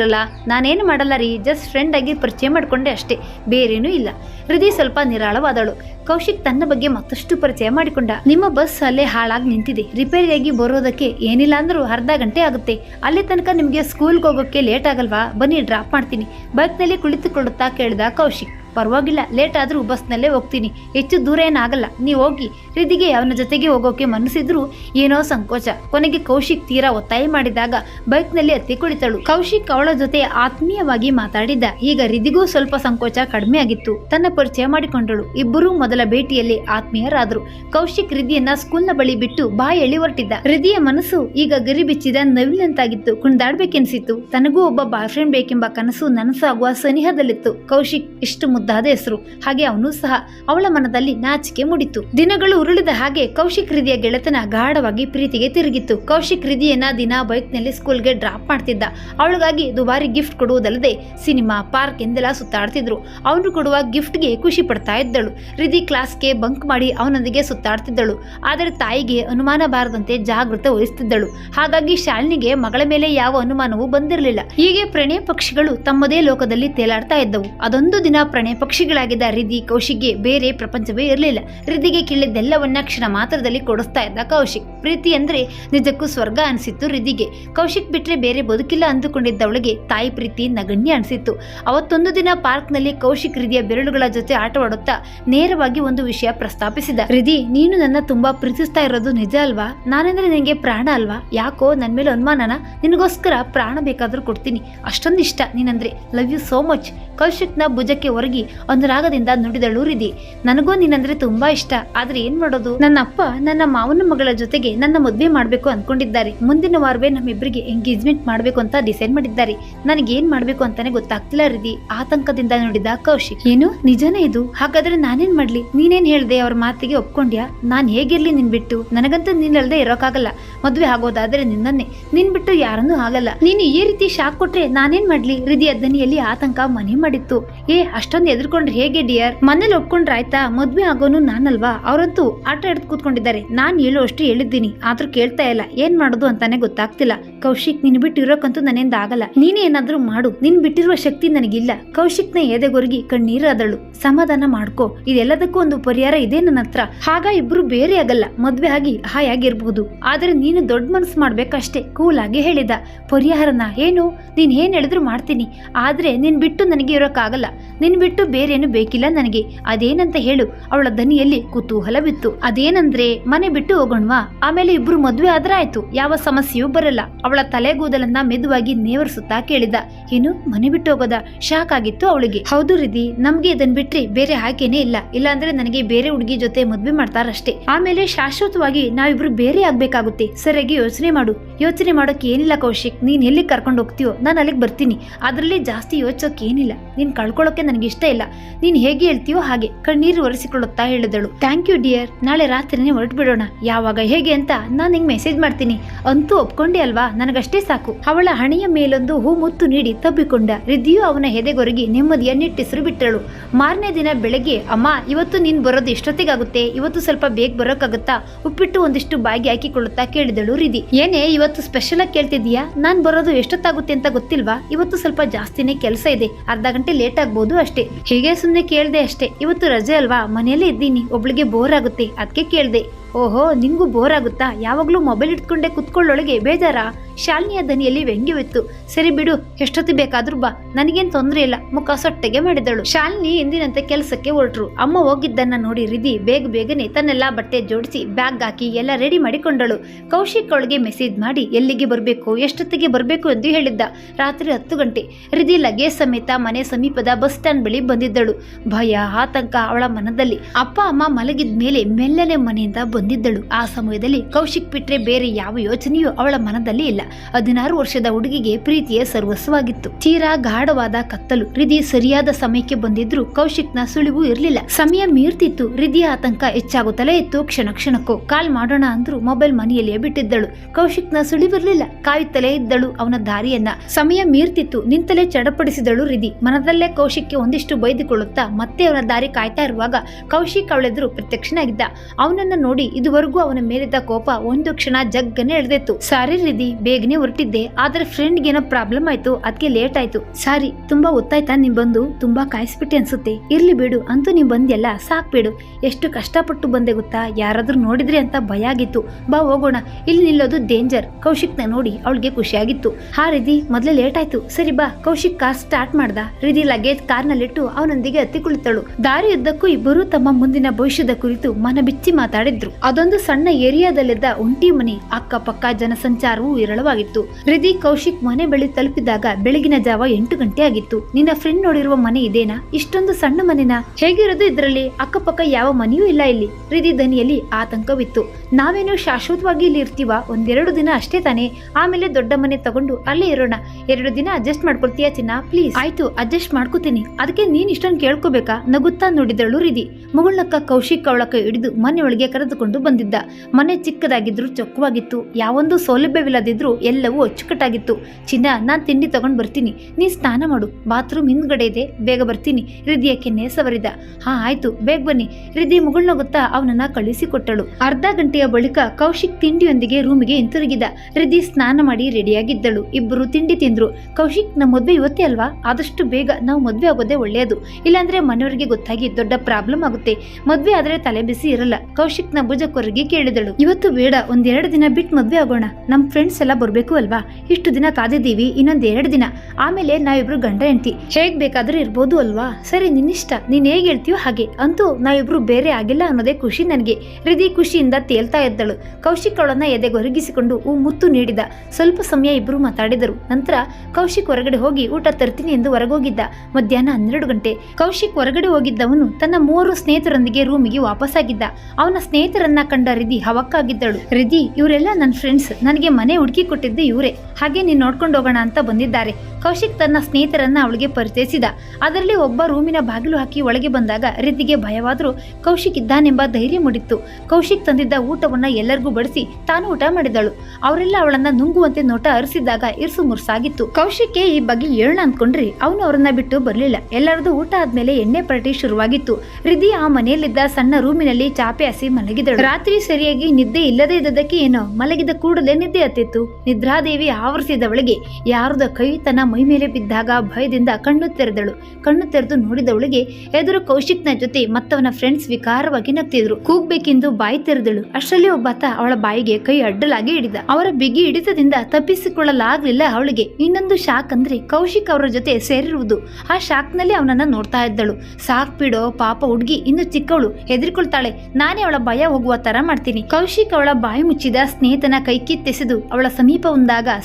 ಎದುರ್ಕೊಳ್ತಿದ್ದೀರಲ್ಲ ನಾನೇನು ಮಾಡಲ್ಲ ರೀ ಜಸ್ಟ್ ಫ್ರೆಂಡ್ ಆಗಿ ಪರಿಚಯ ಮಾಡ್ಕೊಂಡೆ ಅಷ್ಟೇ, ಬೇರೇನೂ ಇಲ್ಲ. ಹೃದಯ ಸ್ವಲ್ಪ ನಿರಾಳವಾದಳು. ಕೌಶಿಕ್ ತನ್ನ ಬಗ್ಗೆ ಮತ್ತಷ್ಟು ಪರಿಚಯ ಮಾಡಿಕೊಂಡ. ನಿಮ್ಮ ಬಸ್ ಅಲ್ಲೇ ಹಾಳಾಗಿ ನಿಂತಿದೆ. ರಿಪೇರಿಯಾಗಿ ಬರೋದಕ್ಕೆ ಏನಿಲ್ಲ ಅಂದ್ರೂ ಅರ್ಧ ಗಂಟೆ ಆಗುತ್ತೆ. ಅಲ್ಲಿ ತನಕ ನಿಮಗೆ ಸ್ಕೂಲ್ಗೆ ಹೋಗೋಕ್ಕೆ ಲೇಟ್ ಆಗಲ್ವಾ? ಬನ್ನಿ ಡ್ರಾಪ್ ಮಾಡ್ತೀನಿ. ಬೈಕ್ನಲ್ಲಿ ಕುಳಿತುಕೊಳ್ಳುತ್ತಾ ಕೇಳಿದ ಕೌಶಿಕ್. ಪರವಾಗಿಲ್ಲ, ಲೇಟ್ ಆದರೂ ಬಸ್ನಲ್ಲೇ ಹೋಗ್ತೀನಿ. ಹೆಚ್ಚು ದೂರ ಏನಾಗಲ್ಲ. ನೀವು ಹೋಗಿ ಹೃದಿಗೆ ಅವನ ಜೊತೆಗೆ ಹೋಗೋಕೆ ಮನಸ್ಸಿದ್ರು ಏನೋ ಸಂಕೋಚ. ಕೊನೆಗೆ ಕೌಶಿಕ್ ತೀರಾ ಒತ್ತಾಯ ಮಾಡಿದಾಗ ಬೈಕ್ನಲ್ಲಿ ಹತ್ತಿ ಕುಳಿತಳು. ಕೌಶಿಕ್ ಅವಳ ಜೊತೆ ಆತ್ಮೀಯವಾಗಿ ಮಾತಾಡಿದ್ದ. ಈಗ ರಿದಿಗೂ ಸ್ವಲ್ಪ ಸಂಕೋಚ ಕಡಿಮೆ ಆಗಿತ್ತು. ತನ್ನ ಪರಿಚಯ ಮಾಡಿಕೊಂಡಳು. ಇಬ್ಬರೂ ಮೊದಲ ಭೇಟಿಯಲ್ಲಿ ಆತ್ಮೀಯರಾದರು. ಕೌಶಿಕ್ ರಿದಿಯನ್ನ ಸ್ಕೂಲ್ನ ಬಳಿ ಬಿಟ್ಟು ಬಾಯಿ ಎಳಿ ಹೊರಟಿದ್ದ. ರಿದಿಯ ಮನಸ್ಸು ಈಗ ಗರಿ ಬಿಚ್ಚಿದ ನವಿಲಂತಾಗಿತ್ತು ಕುಣಿದಾಡ್ಬೇಕೆನಿಸಿತ್ತು. ತನಗೂ ಒಬ್ಬ ಬಾಯ್ ಫ್ರೆಂಡ್ ಬೇಕೆಂಬ ಕನಸು ನನಸಾಗುವ ಸನಿಹದಲ್ಲಿತ್ತು. ಕೌಶಿಕ್ ಇಷ್ಟು ಮುದ್ದಾದ ಹೆಸರು. ಹಾಗೆ ಅವನು ಸಹ ಅವಳ ಮನದಲ್ಲಿ ನಾಚಿಕೆ ಮೂಡಿತು. ದಿನಗಳು ಉರುಳಿದ ಹಾಗೆ ಕೌಶಿಕ್ ಹೃದಯ ಗೆಳೆತನ ಗಾಢವಾಗಿ ಪ್ರೀತಿಗೆ ತಿರುಗಿತ್ತು. ಕೌಶಿಕ್ ಹೃದಯನ ದಿನ ಬೈಕ್ನಲ್ಲಿ ಸ್ಕೂಲ್ಗೆ ಡ್ರಾಪ್ ಮಾಡ್ತಿದ್ದ. ಅವಳಿಗಾಗಿ ದುಬಾರಿ ಗಿಫ್ಟ್ ಕೊಡುವುದಲ್ಲದೆ ಸಿನಿಮಾ, ಪಾರ್ಕ್ ಎಂದೆಲ್ಲ ಸುತ್ತಾಡ್ತಿದ್ರು. ಅವನು ಕೊಡುವ ಗಿಫ್ಟ್ಗೆ ಖುಷಿ ಪಡ್ತಾ ಇದ್ದಳು. ಹೃದಿ ಕ್ಲಾಸ್ಗೆ ಬಂಕ್ ಮಾಡಿ ಅವನೊಂದಿಗೆ ಸುತ್ತಾಡ್ತಿದ್ದಳು. ಆದರೆ ತಾಯಿಗೆ ಅನುಮಾನ ಬಾರದಂತೆ ಜಾಗೃತ ವಹಿಸುತ್ತಿದ್ದಳು ಹಾಗಾಗಿ ಶಾಲಿನಿಗೆ ಮಗಳ ಮೇಲೆ ಯಾವ ಅನುಮಾನವೂ ಬಂದಿರಲಿಲ್ಲ. ಹೀಗೆ ಪ್ರಣಯ ಪಕ್ಷಿಗಳು ತಮ್ಮದೇ ಲೋಕದಲ್ಲಿ ತೇಲಾಡ್ತಾ ಇದ್ದವು. ಅದೊಂದು ದಿನ ಪ್ರಣಯ ಪಕ್ಷಿಗಳಾಗಿದ್ದ ರಿದಿ ಕೌಶಿಕ್ಗೆ ಬೇರೆ ಪ್ರಪಂಚವೇ ಇರಲಿಲ್ಲ. ರಿದಿಗೆ ಕೇಳಿದ್ದೆಲ್ಲವನ್ನ ಕ್ಷಣ ಮಾತ್ರದಲ್ಲಿ ಕೊಡಿಸ್ತಾ ಇದ್ದ ಕೌಶಿಕ್. ಪ್ರೀತಿ ಅಂದ್ರೆ ನಿಜಕ್ಕೂ ಸ್ವರ್ಗ ಅನಿಸಿತ್ತು ರಿದಿಗೆ ಕೌಶಿಕ್ ಬಿಟ್ರೆ ಬೇರೆ ಬದುಕಿಲ್ಲ ಅಂದುಕೊಂಡಿದ್ದವಳಿಗೆ ತಾಯಿ ಪ್ರೀತಿ ನಗಣ್ಯ ಅನಿಸಿತ್ತು. ಅವತ್ತೊಂದು ದಿನ ಪಾರ್ಕ್ನಲ್ಲಿ ಕೌಶಿಕ್ ರಿಧಿಯ ಬೆರಳುಗಳ ಜೊತೆ ಆಟವಾಡುತ್ತಾ ನೇರವಾಗಿ ಒಂದು ವಿಷಯ ಪ್ರಸ್ತಾಪಿಸಿದ. ರಿದಿ ನೀನು ನನ್ನ ತುಂಬಾ ಪ್ರೀತಿಸ್ತಾ ಇರೋದು ನಿಜ ಅಲ್ವಾ? ನಾನಂದ್ರೆ ನಿನಗೆ ಪ್ರಾಣ ಅಲ್ವಾ? ಯಾಕೋ ನನ್ನ ಮೇಲೆ ಅನುಮಾನನ? ನಿನಗೋಸ್ಕರ ಪ್ರಾಣ ಬೇಕಾದ್ರೂ ಕೊಡ್ತೀನಿ. ಅಷ್ಟೊಂದು ಇಷ್ಟ ನೀನಂದ್ರೆ. Love you so much. ಕೌಶಿಕ್ನ ಭುಜಕ್ಕೆ ಒರಗಿ ರಾಗದಿಂದ ನುಡಿದಳು ರಿದಿ ನನಗೂ ನೀನಂದ್ರೆ ತುಂಬಾ ಇಷ್ಟ. ಆದ್ರೆ ಏನ್ ಮಾಡೋದು? ನನ್ನ ಅಪ್ಪ ನನ್ನ ಮಾವನ ಮಗಳ ಜೊತೆಗೆ ನನ್ನ ಮದ್ವೆ ಮಾಡ್ಬೇಕು ಅನ್ಕೊಂಡಿದ್ದಾರೆ. ಮುಂದಿನ ವಾರವೇ ನಮ್ಮಿಬ್ಬರಿಗೆ ಎಂಗೇಜ್ಮೆಂಟ್ ಮಾಡ್ಬೇಕು ಅಂತ ಡಿಸೈಡ್ ಮಾಡಿದ್ದಾರೆ. ನನಗೆ ಏನ್ ಮಾಡ್ಬೇಕು ಅಂತಾನೆ ಗೊತ್ತಾಗ್ತಿಲ್ಲ ರಿದಿ ಆತಂಕದಿಂದ ನುಡಿದ ಕೌಶಿಕ್. ಏನು? ನಿಜನೇ ಇದು? ಹಾಗಾದ್ರೆ ನಾನೇನ್ ಮಾಡ್ಲಿ? ನೀನೇನ್ ಹೇಳ್ದೆ ಅವ್ರ ಮಾತಿಗೆ ಒಪ್ಕೊಂಡ್ಯಾ? ನಾನ್ ಹೇಗಿರ್ಲಿ ನಿನ್ ಬಿಟ್ಟು? ನನಗಂತೂ ನೀನಲ್ದೆ ಇರೋಕಾಗಲ್ಲ. ಮದ್ವೆ ಆಗೋದಾದ್ರೆ ನಿನ್ನನ್ನೇ. ನಿನ್ ಬಿಟ್ಟು ಯಾರನ್ನೂ ಆಗಲ್ಲ. ನೀನು ಈ ರೀತಿ ಶಾಕ್ ಕೊಟ್ರೆ ನಾನೇನ್ ಮಾಡ್ಲಿ? ಹೃದಯ ದನಿಯಲ್ಲಿ ಆತಂಕ ಮನೆ ಮಾಡಿತ್ತು. ಏ, ಅಷ್ಟೊಂದು ಎದ್ರುಕೊಂಡ್ರೆ ಹೇಗೆ, ಡಿಯರ್? ಮನೇಲಿ ಒಪ್ಕೊಂಡ್ರೆ ಆಯ್ತಾ? ಮದ್ವೆ ಆಗೋನು ನಾನಲ್ವಾ? ಅವರಂತೂ ಆಟ ಹಿಡ್ದು ಕೂತ್ಕೊಂಡಿದ್ದಾರೆ. ನಾನ್ ಹೇಳೋ ಅಷ್ಟು ಹೇಳಿದ್ದೀನಿ. ಆದ್ರೂ ಕೇಳ್ತಾ ಇಲ್ಲ. ಏನ್ ಮಾಡೋದು ಅಂತಾನೆ ಗೊತ್ತಾಗ್ತಿಲ್ಲ. ಕೌಶಿಕ್, ನಿನ್ ಬಿಟ್ಟು ಇರೋಕಂತೂ ನನ್ನಿಂದ ಆಗಲ್ಲ. ನೀನೇ ಏನಾದ್ರೂ ಮಾಡು. ನಿನ್ ಬಿಟ್ಟಿರುವ ಶಕ್ತಿ ನನಗಿಲ್ಲ. ಕೌಶಿಕ್ನ ಎದೆಗೊರಗಿ ಕಣ್ಣೀರಾದಳು. ಸಮಾಧಾನ ಮಾಡ್ಕೋ. ಇದೆಲ್ಲದಕ್ಕೂ ಒಂದು ಪರಿಹಾರ ಇದೆ ನನ್ನ ಹತ್ರ. ಹಾಗ ಇಬ್ರು ಬೇರೆ ಆಗಲ್ಲ. ಮದ್ವೆ ಆಗಿ ಹಾಯಾಗಿರ್ಬಹುದು ಆದ್ರೆ ನೀನು ದೊಡ್ಡ ಮನಸ್ಸು ಮಾಡ್ಬೇಕಷ್ಟೇ. ಕೂಲ್ ಆಗಿ ಹೇಳಿದ. ಪರಿಹಾರನ? ಏನು? ನೀನ್ ಏನ್ ಹೇಳಿದ್ರು ಮಾಡ್ತೀನಿ. ಆದ್ರೆ ನಿನ್ ಬಿಟ್ಟು ನನಗೆ ಇರೋಕ್ಕಾಗಲ್ಲ. ನಿನ್ ಬಿಟ್ಟು ಬೇರೇನು ಬೇಕಿಲ್ಲ ನನಗೆ. ಅದೇನಂತ ಹೇಳು. ಅವಳ ದನಿಯಲ್ಲಿ ಕುತೂಹಲವಿತ್ತು. ಅದೇನಂದ್ರೆ, ಮನೆ ಬಿಟ್ಟು ಹೋಗೋಣವಾ? ಆಮೇಲೆ ಇಬ್ರು ಮದ್ವೆ ಆದ್ರೆ ಆಯ್ತು ಯಾವ ಸಮಸ್ಯೆಯೂ ಬರಲ್ಲ. ಅವಳ ತಲೆಗೂದಲನ್ನ ಮೆದುವಾಗಿ ನೇವರಿಸುತ್ತಾ ಕೇಳಿದ. ಏನು? ಮನೆ ಬಿಟ್ಟು ಹೋಗೋದ? ಶಾಕ್ ಆಗಿತ್ತು ಅವಳಿಗೆ. ಹೌದು ರಿದಿ ನಮ್ಗೆ ಇದನ್ ಬಿಟ್ರೆ ಬೇರೆ ಹಾಕೇನೆ ಇಲ್ಲ. ಇಲ್ಲ ಇಲ್ಲಾಂದ್ರೆ ನನಗೆ ಬೇರೆ ಹುಡುಗಿ ಜೊತೆ ಮದ್ವೆ ಮಾಡ್ತಾರಷ್ಟೇ. ಆಮೇಲೆ ಶಾಶ್ವತವಾಗಿ ನಾವಿಬ್ರು ಬೇರೆ ಆಗ್ಬೇಕಾಗುತ್ತೆ. ಸರಿಯಾಗಿ ಯೋಚನೆ ಮಾಡು. ಯೋಚನೆ ಮಾಡೋಕೆ ಏನಿಲ್ಲ ಕೌಶಿಕ್. ನೀನ್ ಎಲ್ಲಿ ಕರ್ಕೊಂಡು ಹೋಗ್ತೀಯೋ? ನಾನು ಅಲ್ಲಿಗೆ ಬರ್ತೀನಿ. ಅದರಲ್ಲಿ ಜಾಸ್ತಿ ಯೋಚಕ್ಕೆ ಏನಿಲ್ಲ. ನೀನ್ ಕಳ್ಕೊಳ್ಳೋಕೆ ನನಗೆ ಇಷ್ಟ ಇಲ್ಲ. ನೀನ್ ಹೇಗೆ ಹೇಳ್ತೀಯೋ ಹಾಗೆ ಕಣ್ಣೀರು ಒರೆಸಿಕೊಳ್ಳುತ್ತಾ ಹೇಳಿದಳು. ಥ್ಯಾಂಕ್ ಯು ಡಿಯರ್ ನಾಳೆ ರಾತ್ರಿನೇ ಹೊರಟು ಬಿಡೋಣ ಯಾವಾಗ ಹೇಗೆ ಅಂತ ನಾನು ನಿಂಗೆ ಮೆಸೇಜ್ ಮಾಡ್ತೀನಿ. ಅಂತೂ ಒಪ್ಕೊಂಡೆ ಅಲ್ವಾ? ನನಗಷ್ಟೇ ಸಾಕು. ಅವಳ ಹಣೆಯ ಮೇಲೊಂದು ಹೂ ಮುತ್ತು ನೀಡಿ ತಬ್ಬಿಕೊಂಡ. ರಿದ್ದಿಯು ಅವನ ಹೆದೆಗೊರಗಿ ನೆಮ್ಮದಿಯ ನಿಟ್ಟಿಸಿರು ಬಿಟ್ಟಳು. ಮಾರನೇ ದಿನ ಬೆಳಗ್ಗೆ, ಅಮ್ಮ, ಇವತ್ತು ನೀನ್ ಬರೋದು ಎಷ್ಟೊತ್ತಿಗಾಗುತ್ತೆ? ಇವತ್ತು ಸ್ವಲ್ಪ ಬೇಗ ಬರೋಕ್ಕಾಗುತ್ತಾ? ಉಪ್ಪಿಟ್ಟು ಒಂದಿಷ್ಟು ಬಾಗಿ ಹಾಕಿಕೊಳ್ಳುತ್ತಾ? ಕೇಳಿದಳು ರಿದಿ ಏನೇ, ಇವತ್ತು ಸ್ಪೆಷಲ್ ಆಗಿ ಕೇಳ್ತಿದ್ಯಾ ನಾನ್ ಬರೋದು ಎಷ್ಟೊತ್ತಾಗುತ್ತೆ ಅಂತ ಗೊತ್ತಿಲ್ವಾ? ಇವತ್ತು ಸ್ವಲ್ಪ ಜಾಸ್ತಿನೇ ಕೆಲಸ ಇದೆ. ಅರ್ಧ ಗಂಟೆ ಲೇಟ್ ಆಗ್ಬೋದು ಅಷ್ಟೇ. ಹೀಗೆ ಸುಮ್ಮನೆ ಕೇಳಿದೆ ಅಷ್ಟೇ. ಇವತ್ತು ರಜೆ ಅಲ್ವಾ? ಮನೆಯಲ್ಲೇ ಇದ್ದೀನಿ. ಒಬ್ಳಿಗೆ ಬೋರ್ ಆಗುತ್ತೆ. ಅದಕ್ಕೆ ಕೇಳ್ದೆ. ಓಹೋ, ನಿಂಗೂ ಬೋರ್ ಆಗುತ್ತಾ? ಯಾವಾಗಲೂ ಮೊಬೈಲ್ ಇಟ್ಕೊಂಡೆ ಕುತ್ಕೊಳ್ಳೊಳಗೆ ಬೇಜಾರಾ? ಶಾಲಿನಿಯ ದನಿಯಲ್ಲಿ ವ್ಯಂಗ್ಯವಿತ್ತು ಸರಿ ಬಿಡು, ಎಷ್ಟೊತ್ತಿ ಬೇಕಾದ್ರೂ ಬಾ. ನನಗೇನು ತೊಂದರೆ ಇಲ್ಲ. ಮುಖ ಸೊಟ್ಟೆಗೆ ಮಾಡಿದಳು. ಶಾಲಿನಿ ಎಂದಿನಂತೆ ಕೆಲಸಕ್ಕೆ ಹೊರಟ್ರು. ಅಮ್ಮ ಹೋಗಿದ್ದನ್ನ ನೋಡಿ ರಿದಿ ಬೇಗ ಬೇಗನೆ ತನ್ನೆಲ್ಲ ಬಟ್ಟೆ ಜೋಡಿಸಿ ಬ್ಯಾಗ್ ಹಾಕಿ ಎಲ್ಲ ರೆಡಿ ಮಾಡಿಕೊಂಡಳು. ಕೌಶಿಕ್ ಅವಳಿಗೆ ಮೆಸೇಜ್ ಮಾಡಿ, ಎಲ್ಲಿಗೆ ಬರಬೇಕು? ಎಷ್ಟೊತ್ತಿಗೆ ಬರಬೇಕು? ಎಂದು ಹೇಳಿದ್ದ. ರಾತ್ರಿ ಹತ್ತು ಗಂಟೆ. ರಿದಿ ಲಗೇಜ್ ಸಮೇತ ಮನೆ ಸಮೀಪದ ಬಸ್ ಸ್ಟ್ಯಾಂಡ್ ಬಳಿ ಬಂದಿದ್ದಳು. ಭಯ, ಆತಂಕ ಅವಳ ಮನದಲ್ಲಿ. ಅಪ್ಪ, ಅಮ್ಮ ಮಲಗಿದ ಮೇಲೆ ಮೆಲ್ಲನೆ ಮನೆಯಿಂದ ಬಂದಿದ್ದಳು ಆ ಸಮಯದಲ್ಲಿ ಕೌಶಿಕ್ ಬಿಟ್ರೆ ಬೇರೆ ಯಾವ ಯೋಚನೆಯೂ ಅವಳ ಮನದಲ್ಲಿ ಇಲ್ಲ. ಹದಿನಾರು ವರ್ಷದ ಹುಡುಗಿಗೆ ಪ್ರೀತಿಯ ಸರ್ವಸ್ವವಾಗಿತ್ತು. ತೀರಾ ಗಾಢವಾದ ಕತ್ತಲು. ರಿದಿ ಸರಿಯಾದ ಸಮಯಕ್ಕೆ ಬಂದಿದ್ರು ಕೌಶಿಕ್ನ ಸುಳಿವು ಇರಲಿಲ್ಲ. ಸಮಯ ಮೀರ್ತಿತ್ತು. ರಿದಿಯ ಆತಂಕ ಹೆಚ್ಚಾಗುತ್ತಲೇ ಇತ್ತು. ಕ್ಷಣ ಕ್ಷಣಕ್ಕೂ ಕಾಲ್ ಮಾಡೋಣ ಅಂದ್ರು ಮೊಬೈಲ್ ಮನೆಯಲ್ಲಿಯೇ ಬಿಟ್ಟಿದ್ದಳು. ಕೌಶಿಕ್ನ ಸುಳಿವಿರಲಿಲ್ಲ. ಕಾಯುತ್ತಲೇ ಇದ್ದಳು ಅವನ ದಾರಿಯನ್ನ. ಸಮಯ ಮೀರ್ತಿತ್ತು. ನಿಂತಲೇ ಚಡಪಡಿಸಿದಳು ರಿಧಿ. ಮನದಲ್ಲೇ ಕೌಶಿಕ್ಗೆ ಒಂದಿಷ್ಟು ಬೈದುಕೊಳ್ಳುತ್ತಾ ಮತ್ತೆ ಅವನ ದಾರಿ ಕಾಯ್ತಾ ಇರುವಾಗ ಕೌಶಿಕ್ ಅವಳೆದುರು ಪ್ರತ್ಯಕ್ಷನಾಗಿದ್ದ. ಅವನನ್ನ ನೋಡಿ ಇದುವರೆಗೂ ಅವನ ಮೇಲಿದ್ದ ಕೋಪ ಒಂದು ಕ್ಷಣ ಜಗ್ಗನೆ ಎಳೆದಿತ್ತು. ಸಾರಿ ರೀದಿ ಬೇಗನೆ ಹೊರಟಿದ್ದೆ. ಆದ್ರೆ ಫ್ರೆಂಡ್ಗೆ ಏನೋ ಪ್ರಾಬ್ಲಮ್ ಆಯ್ತು. ಅದಕ್ಕೆ ಲೇಟ್ ಆಯ್ತು. ಸಾರಿ, ತುಂಬಾ ಒತ್ತಾಯ್ತಾ ನೀನ್ ಬಂದು ತುಂಬಾ ಕಾಯಿಸ್ಬಿಟ್ಟಿ ಅನ್ಸುತ್ತೆ. ಇರ್ಲಿ ಬಿಡು. ಅಂತೂ ನೀವ್ ಬಂದ್ಯಲ್ಲ? ಸಾಕ್ ಬಿಡು. ಎಷ್ಟು ಕಷ್ಟಪಟ್ಟು ಬಂದೆ ಗೊತ್ತಾ? ಯಾರಾದ್ರೂ ನೋಡಿದ್ರೆ ಅಂತ ಭಯ ಆಗಿತ್ತು. ಬಾ ಹೋಗೋಣ. ಇಲ್ಲಿ ನಿಲ್ಲೋದು ಡೇಂಜರ್ ಕೌಶಿಕ್ನ ನೋಡಿ ಅವಳಿಗೆ ಖುಷಿಯಾಗಿತ್ತು. ಹಾ ರೀತಿ ಮೊದ್ಲೇ ಲೇಟ್ ಆಯ್ತು. ಸರಿ ಬಾ. ಕೌಶಿಕ್ ಕಾರ್ ಸ್ಟಾರ್ಟ್ ಮಾಡ್ದ. ರೀದಿ ಲಗೇಜ್ ಕಾರ್ನಲ್ಲಿಟ್ಟು ಅವನೊಂದಿಗೆ ಹತ್ತಿ ಕುಳಿತಳು. ದಾರಿಯುದ್ದಕ್ಕೂ ಇಬ್ಬರು ತಮ್ಮ ಮುಂದಿನ ಭವಿಷ್ಯದ ಕುರಿತು ಮನ ಬಿಚ್ಚಿ ಮಾತಾಡಿದ್ರು. ಅದೊಂದು ಸಣ್ಣ ಏರಿಯಾದಲ್ಲಿದ್ದ ಒಂಟಿ ಮನೆ ಅಕ್ಕಪಕ್ಕ ಜನಸಂಚಾರವೂ ವಿರಳವಾಗಿತ್ತು. ರಿಧಿ ಕೌಶಿಕ್ ಮನೆ ಬಳಿ ತಲುಪಿದಾಗ ಬೆಳಗಿನ ಜಾವ ಎಂಟು ಗಂಟೆ ಆಗಿತ್ತು. ನಿನ್ನ ಫ್ರೆಂಡ್ ನೋಡಿರುವ ಮನೆ ಇದೇನಾ? ಇಷ್ಟೊಂದು ಸಣ್ಣ ಮನೆನಾ? ಹೇಗಿರೋದು ಇದರಲ್ಲಿ? ಅಕ್ಕಪಕ್ಕ ಯಾವ ಮನೆಯೂ ಇಲ್ಲ ಇಲ್ಲಿ. ರಿಧಿ ದನಿಯಲ್ಲಿ ಆತಂಕವಿತ್ತು. ನಾವೇನು ಶಾಶ್ವತವಾಗಿ ಇಲ್ಲಿ ಇರ್ತೀವ? ಒಂದೆರಡು ದಿನ ಅಷ್ಟೇ ತಾನೆ. ಆಮೇಲೆ ದೊಡ್ಡ ಮನೆ ತಗೊಂಡು ಅಲ್ಲೇ ಇರೋಣ. ಎರಡು ದಿನ ಅಡ್ಜಸ್ಟ್ ಮಾಡ್ಕೊಳ್ತೀಯ ಚಿನ್ನ? ಪ್ಲೀಸ್ ಆಯ್ತು ಅಡ್ಜಸ್ಟ್ ಮಾಡ್ಕೋತೀನಿ. ಅದಕ್ಕೆ ನೀನ್ ಇಷ್ಟೊಂದು ಕೇಳ್ಕೋಬೇಕಾ? ನಗುತ್ತಾ ನೋಡಿದಳು ರಿಧಿ ಮುಗುಳ್ನಕ್ಕ ಕೌಶಿಕ್ ಅವಳಕ್ಕ ಹಿಡಿದು ಮನೆಯೊಳಗೆ ಕರೆದುಕೊಂಡು ಬಂದಿದ್ದ. ಮನೆ ಚಿಕ್ಕದಾಗಿದ್ರು ಚೊಕ್ಕವಾಗಿತ್ತು. ಯಾವೊಂದು ಸೌಲಭ್ಯವಿಲ್ಲದಿದ್ರು ಎಲ್ಲವೂ ಅಚ್ಚುಕಟ್ಟಾಗಿತ್ತು. ಚಿನ್ನ, ನಾನ್ ತಿಂಡಿ ತಗೊಂಡ್ ಬರ್ತೀನಿ. ನೀ ಸ್ನಾನ ಮಾಡು. ಬಾತ್ರೂಮ್ ಹಿಂದ್ಗಡೆ ಇದೆ. ಬೇಗ ಬರ್ತೀನಿ. ಹೃದಯ ಕೆನ್ನೆ ಸವರಿದ. ಹಾ, ಆಯ್ತು. ಬೇಗ ಬನ್ನಿ. ಹೃದಯ ಮುಗುಳ್ನಗುತ್ತಾ ಅವನನ್ನ ಕಳಿಸಿಕೊಟ್ಟಳು. ಅರ್ಧ ಗಂಟೆಯ ಬಳಿಕ ಕೌಶಿಕ್ ತಿಂಡಿಯೊಂದಿಗೆ ರೂಮಿಗೆ ಹಿಂತಿರುಗಿದ. ಹೃದಯ ಸ್ನಾನ ಮಾಡಿ ರೆಡಿಯಾಗಿದ್ದಳು. ಇಬ್ಬರು ತಿಂಡಿ ತಿಂದ್ರು. ಕೌಶಿಕ್ ನಮ್ಮ ಮದ್ವೆ ಇವತ್ತೇ ಅಲ್ವಾ? ಆದಷ್ಟು ಬೇಗ ನಾವು ಮದ್ವೆ ಆಗೋದೇ ಒಳ್ಳೆಯದು. ಇಲ್ಲಾಂದ್ರೆ ಮನೆಯವರಿಗೆ ಗೊತ್ತಾಗಿ ದೊಡ್ಡ ಪ್ರಾಬ್ಲಮ್ ಆಗುತ್ತೆ. ಮದ್ವೆ ಆದ್ರೆ ತಲೆ ಬಿಸಿ ಇರಲ್ಲ. ಕೌಶಿಕ್ನ ಭುಜ ಕೊರಗಿ ಕೇಳಿದಳು. ಇವತ್ತು ಬೇಡ, ಒಂದೆರಡು ದಿನ ಬಿಟ್ಟು ಮದ್ವೆ ಆಗೋಣ. ನಮ್ ಫ್ರೆಂಡ್ಸ್ ಎಲ್ಲ ಬರ್ಬೇಕು ಅಲ್ವಾ? ಇಷ್ಟು ದಿನ ಕಾದಿದ್ದೀವಿ, ಇನ್ನೊಂದ್ ಎರಡು ದಿನ. ಆಮೇಲೆ ನಾವಿಬ್ರು ಗಂಡ ಹೆಂಡತಿ. ಹೇಗ್ ಬೇಕಾದ್ರೂ ಇರ್ಬೋದು ಅಲ್ವಾ? ಸರಿ, ನಿನ್ನಿಷ್ಟ. ನೀನ್ ಹೇಗ್ ಹೇಳ್ತೀಯೋ ಹಾಗೆ. ಅಂತೂ ನಾವಿಬ್ರು ಬೇರೆ ಆಗಿಲ್ಲ ಅನ್ನೋದೇ ಖುಷಿ ನನಗೆ. ಹೃದಯ ಖುಷಿಯಿಂದ ತೇಲ್ತಾ ಇದ್ದಳು ಕೌಶಿಕ್ ಅವಳನ್ನ ಎದೆಗೊರಗಿಸಿಕೊಂಡು ಹೂ ಮುತ್ತು ನೀಡಿದ. ಸ್ವಲ್ಪ ಸಮಯ ಇಬ್ರು ಮಾತಾಡಿದರು. ನಂತರ ಕೌಶಿಕ್ ಹೊರಗಡೆ ಹೋಗಿ ಊಟ ತರ್ತೀನಿ ಎಂದು ಹೊರಗೋಗಿದ್ದ. ಮಧ್ಯಾಹ್ನ ಹನ್ನೆರಡು ಗಂಟೆ. ಕೌಶಿಕ್ ಹೊರಗಡೆ ಹೋಗಿದ್ದವನು ತನ್ನ ಮೂವರು ಸ್ನೇಹಿತರೊಂದಿಗೆ ರೂಮಿಗೆ ವಾಪಸ್ಸಾಗಿದ್ದ. ಅವನ ಸ್ನೇಹಿತರನ್ನ ಕಂಡ ರಿದಿ ಹವಕ್ಕಾಗಿದ್ದಳು. ರಿದಿ ಇವರೆಲ್ಲ ನನ್ನ ಫ್ರೆಂಡ್ಸ್ ನನಗೆ ಮನೆ ಹುಡುಕಿ ಕೊಟ್ಟಿದ್ದು ಇವರೇ. ಹಾಗೆ ನೀನ್ ನೋಡ್ಕೊಂಡು ಹೋಗೋಣ ಅಂತ ಬಂದಿದ್ದಾರೆ. ಕೌಶಿಕ್ ತನ್ನ ಸ್ನೇಹಿತರನ್ನ ಅವಳಿಗೆ ಪರಿಚಯಿಸಿದ. ಅದರಲ್ಲಿ ಒಬ್ಬ ರೂಮಿನ ಬಾಗಿಲು ಹಾಕಿ ಒಳಗೆ ಬಂದಾಗ ರಿದ್ದಿಗೆ ಭಯವಾದರೂ ಕೌಶಿಕ್ ಇದ್ದಾನೆಂಬ ಧೈರ್ಯ ಮೂಡಿತ್ತು. ಕೌಶಿಕ್ ತಂದಿದ್ದ ಊಟವನ್ನ ಎಲ್ಲರಿಗೂ ಬಡಿಸಿ ತಾನು ಊಟ ಮಾಡಿದಳು. ಅವರೆಲ್ಲ ಅವಳನ್ನ ನುಂಗುವಂತೆ ನೋಟ ಅರಿಸಿದಾಗ ಇರ್ಸು ಮುರ್ಸಾಗಿತ್ತು. ಕೌಶಿಕ್ಗೆ ಈ ಬಗ್ಗೆ ಹೇಳೋಣ ಅಂದ್ಕೊಂಡ್ರಿ ಅವನು ಅವರನ್ನ ಬಿಟ್ಟು ಬರಲಿಲ್ಲ. ಎಲ್ಲರದು ಊಟ ಆದ್ಮೇಲೆ ಎಣ್ಣೆ ಪರಟಿ ಶುರುವಾಗಿತ್ತು. ರಿಧಿ ಆ ಮನೆಯಲ್ಲಿದ್ದ ಸಣ್ಣ ರೂಮಿನಲ್ಲಿ ಚಾಪೆ ಹಸಿ ಮಲಗಿದಳು. ರಾತ್ರಿ ಸರಿಯಾಗಿ ನಿದ್ದೆ ಇಲ್ಲದೆ ಇದ್ದದಕ್ಕೆ ಏನೋ ಮಲಗಿದ ಕೂಡಲೇ ನಿದ್ದೆ ಹತ್ತಿತ್ತು. ನಿದ್ರಾದೇವಿ ಆವರಿಸಿದವಳಿಗೆ ಯಾರದ ಕೈ ತನ್ನ ಮೈ ಮೇಲೆ ಬಿದ್ದಾಗ ಭಯದಿಂದ ಕಣ್ಣು ತೆರೆದಳು. ಕಣ್ಣು ತೆರೆದು ನೋಡಿದವಳಿಗೆ ಎದುರು ಕೌಶಿಕ್ನ ಜೊತೆ ಮತ್ತವನ ಫ್ರೆಂಡ್ಸ್ ವಿಕಾರವಾಗಿ ನಗ್ತಿದ್ರು. ಕೂಗ್ಬೇಕೆಂದು ಬಾಯಿ ತೆರೆದಳು. ಅಷ್ಟರಲ್ಲಿ ಒಬ್ಬಾತ ಅವಳ ಬಾಯಿಗೆ ಕೈ ಅಡ್ಡಲಾಗಿ ಹಿಡಿದ. ಅವರ ಬಿಗಿ ಹಿಡಿತದಿಂದ ತಪ್ಪಿಸಿಕೊಳ್ಳಲಾಗ್ಲಿಲ್ಲ ಅವಳಿಗೆ. ಇನ್ನೊಂದು ಶಾಕ್ ಅಂದ್ರೆ ಕೌಶಿಕ್ ಅವರ ಜೊತೆ ಸೇರಿರುವುದು. ಆ ಶಾಕ್ನಲ್ಲಿ ಅವನನ್ನ ನೋಡ್ತಾ ಇದ್ದಳು. ಸಾಕ್ ಬಿಡೋ ಪಾಪ ಹುಡುಗಿ ಇನ್ನು ಚಿಕ್ಕವಳು. ಹೆದರ್ಕೊಳ್ತಾಳೆ. ನಾನೇ ಅವಳ ಭಯ ಹೋಗುವ ತರ ಮಾಡ್ತೀನಿ. ಕೌಶಿಕ್ ಅವಳ ಬಾಯಿ ಮುಚ್ಚಿದ ಸ್ನೇಹಿತನ ಕೈ ಕಿತ್ತೆಸೆದು ಅವಳ ಸಮೀಪ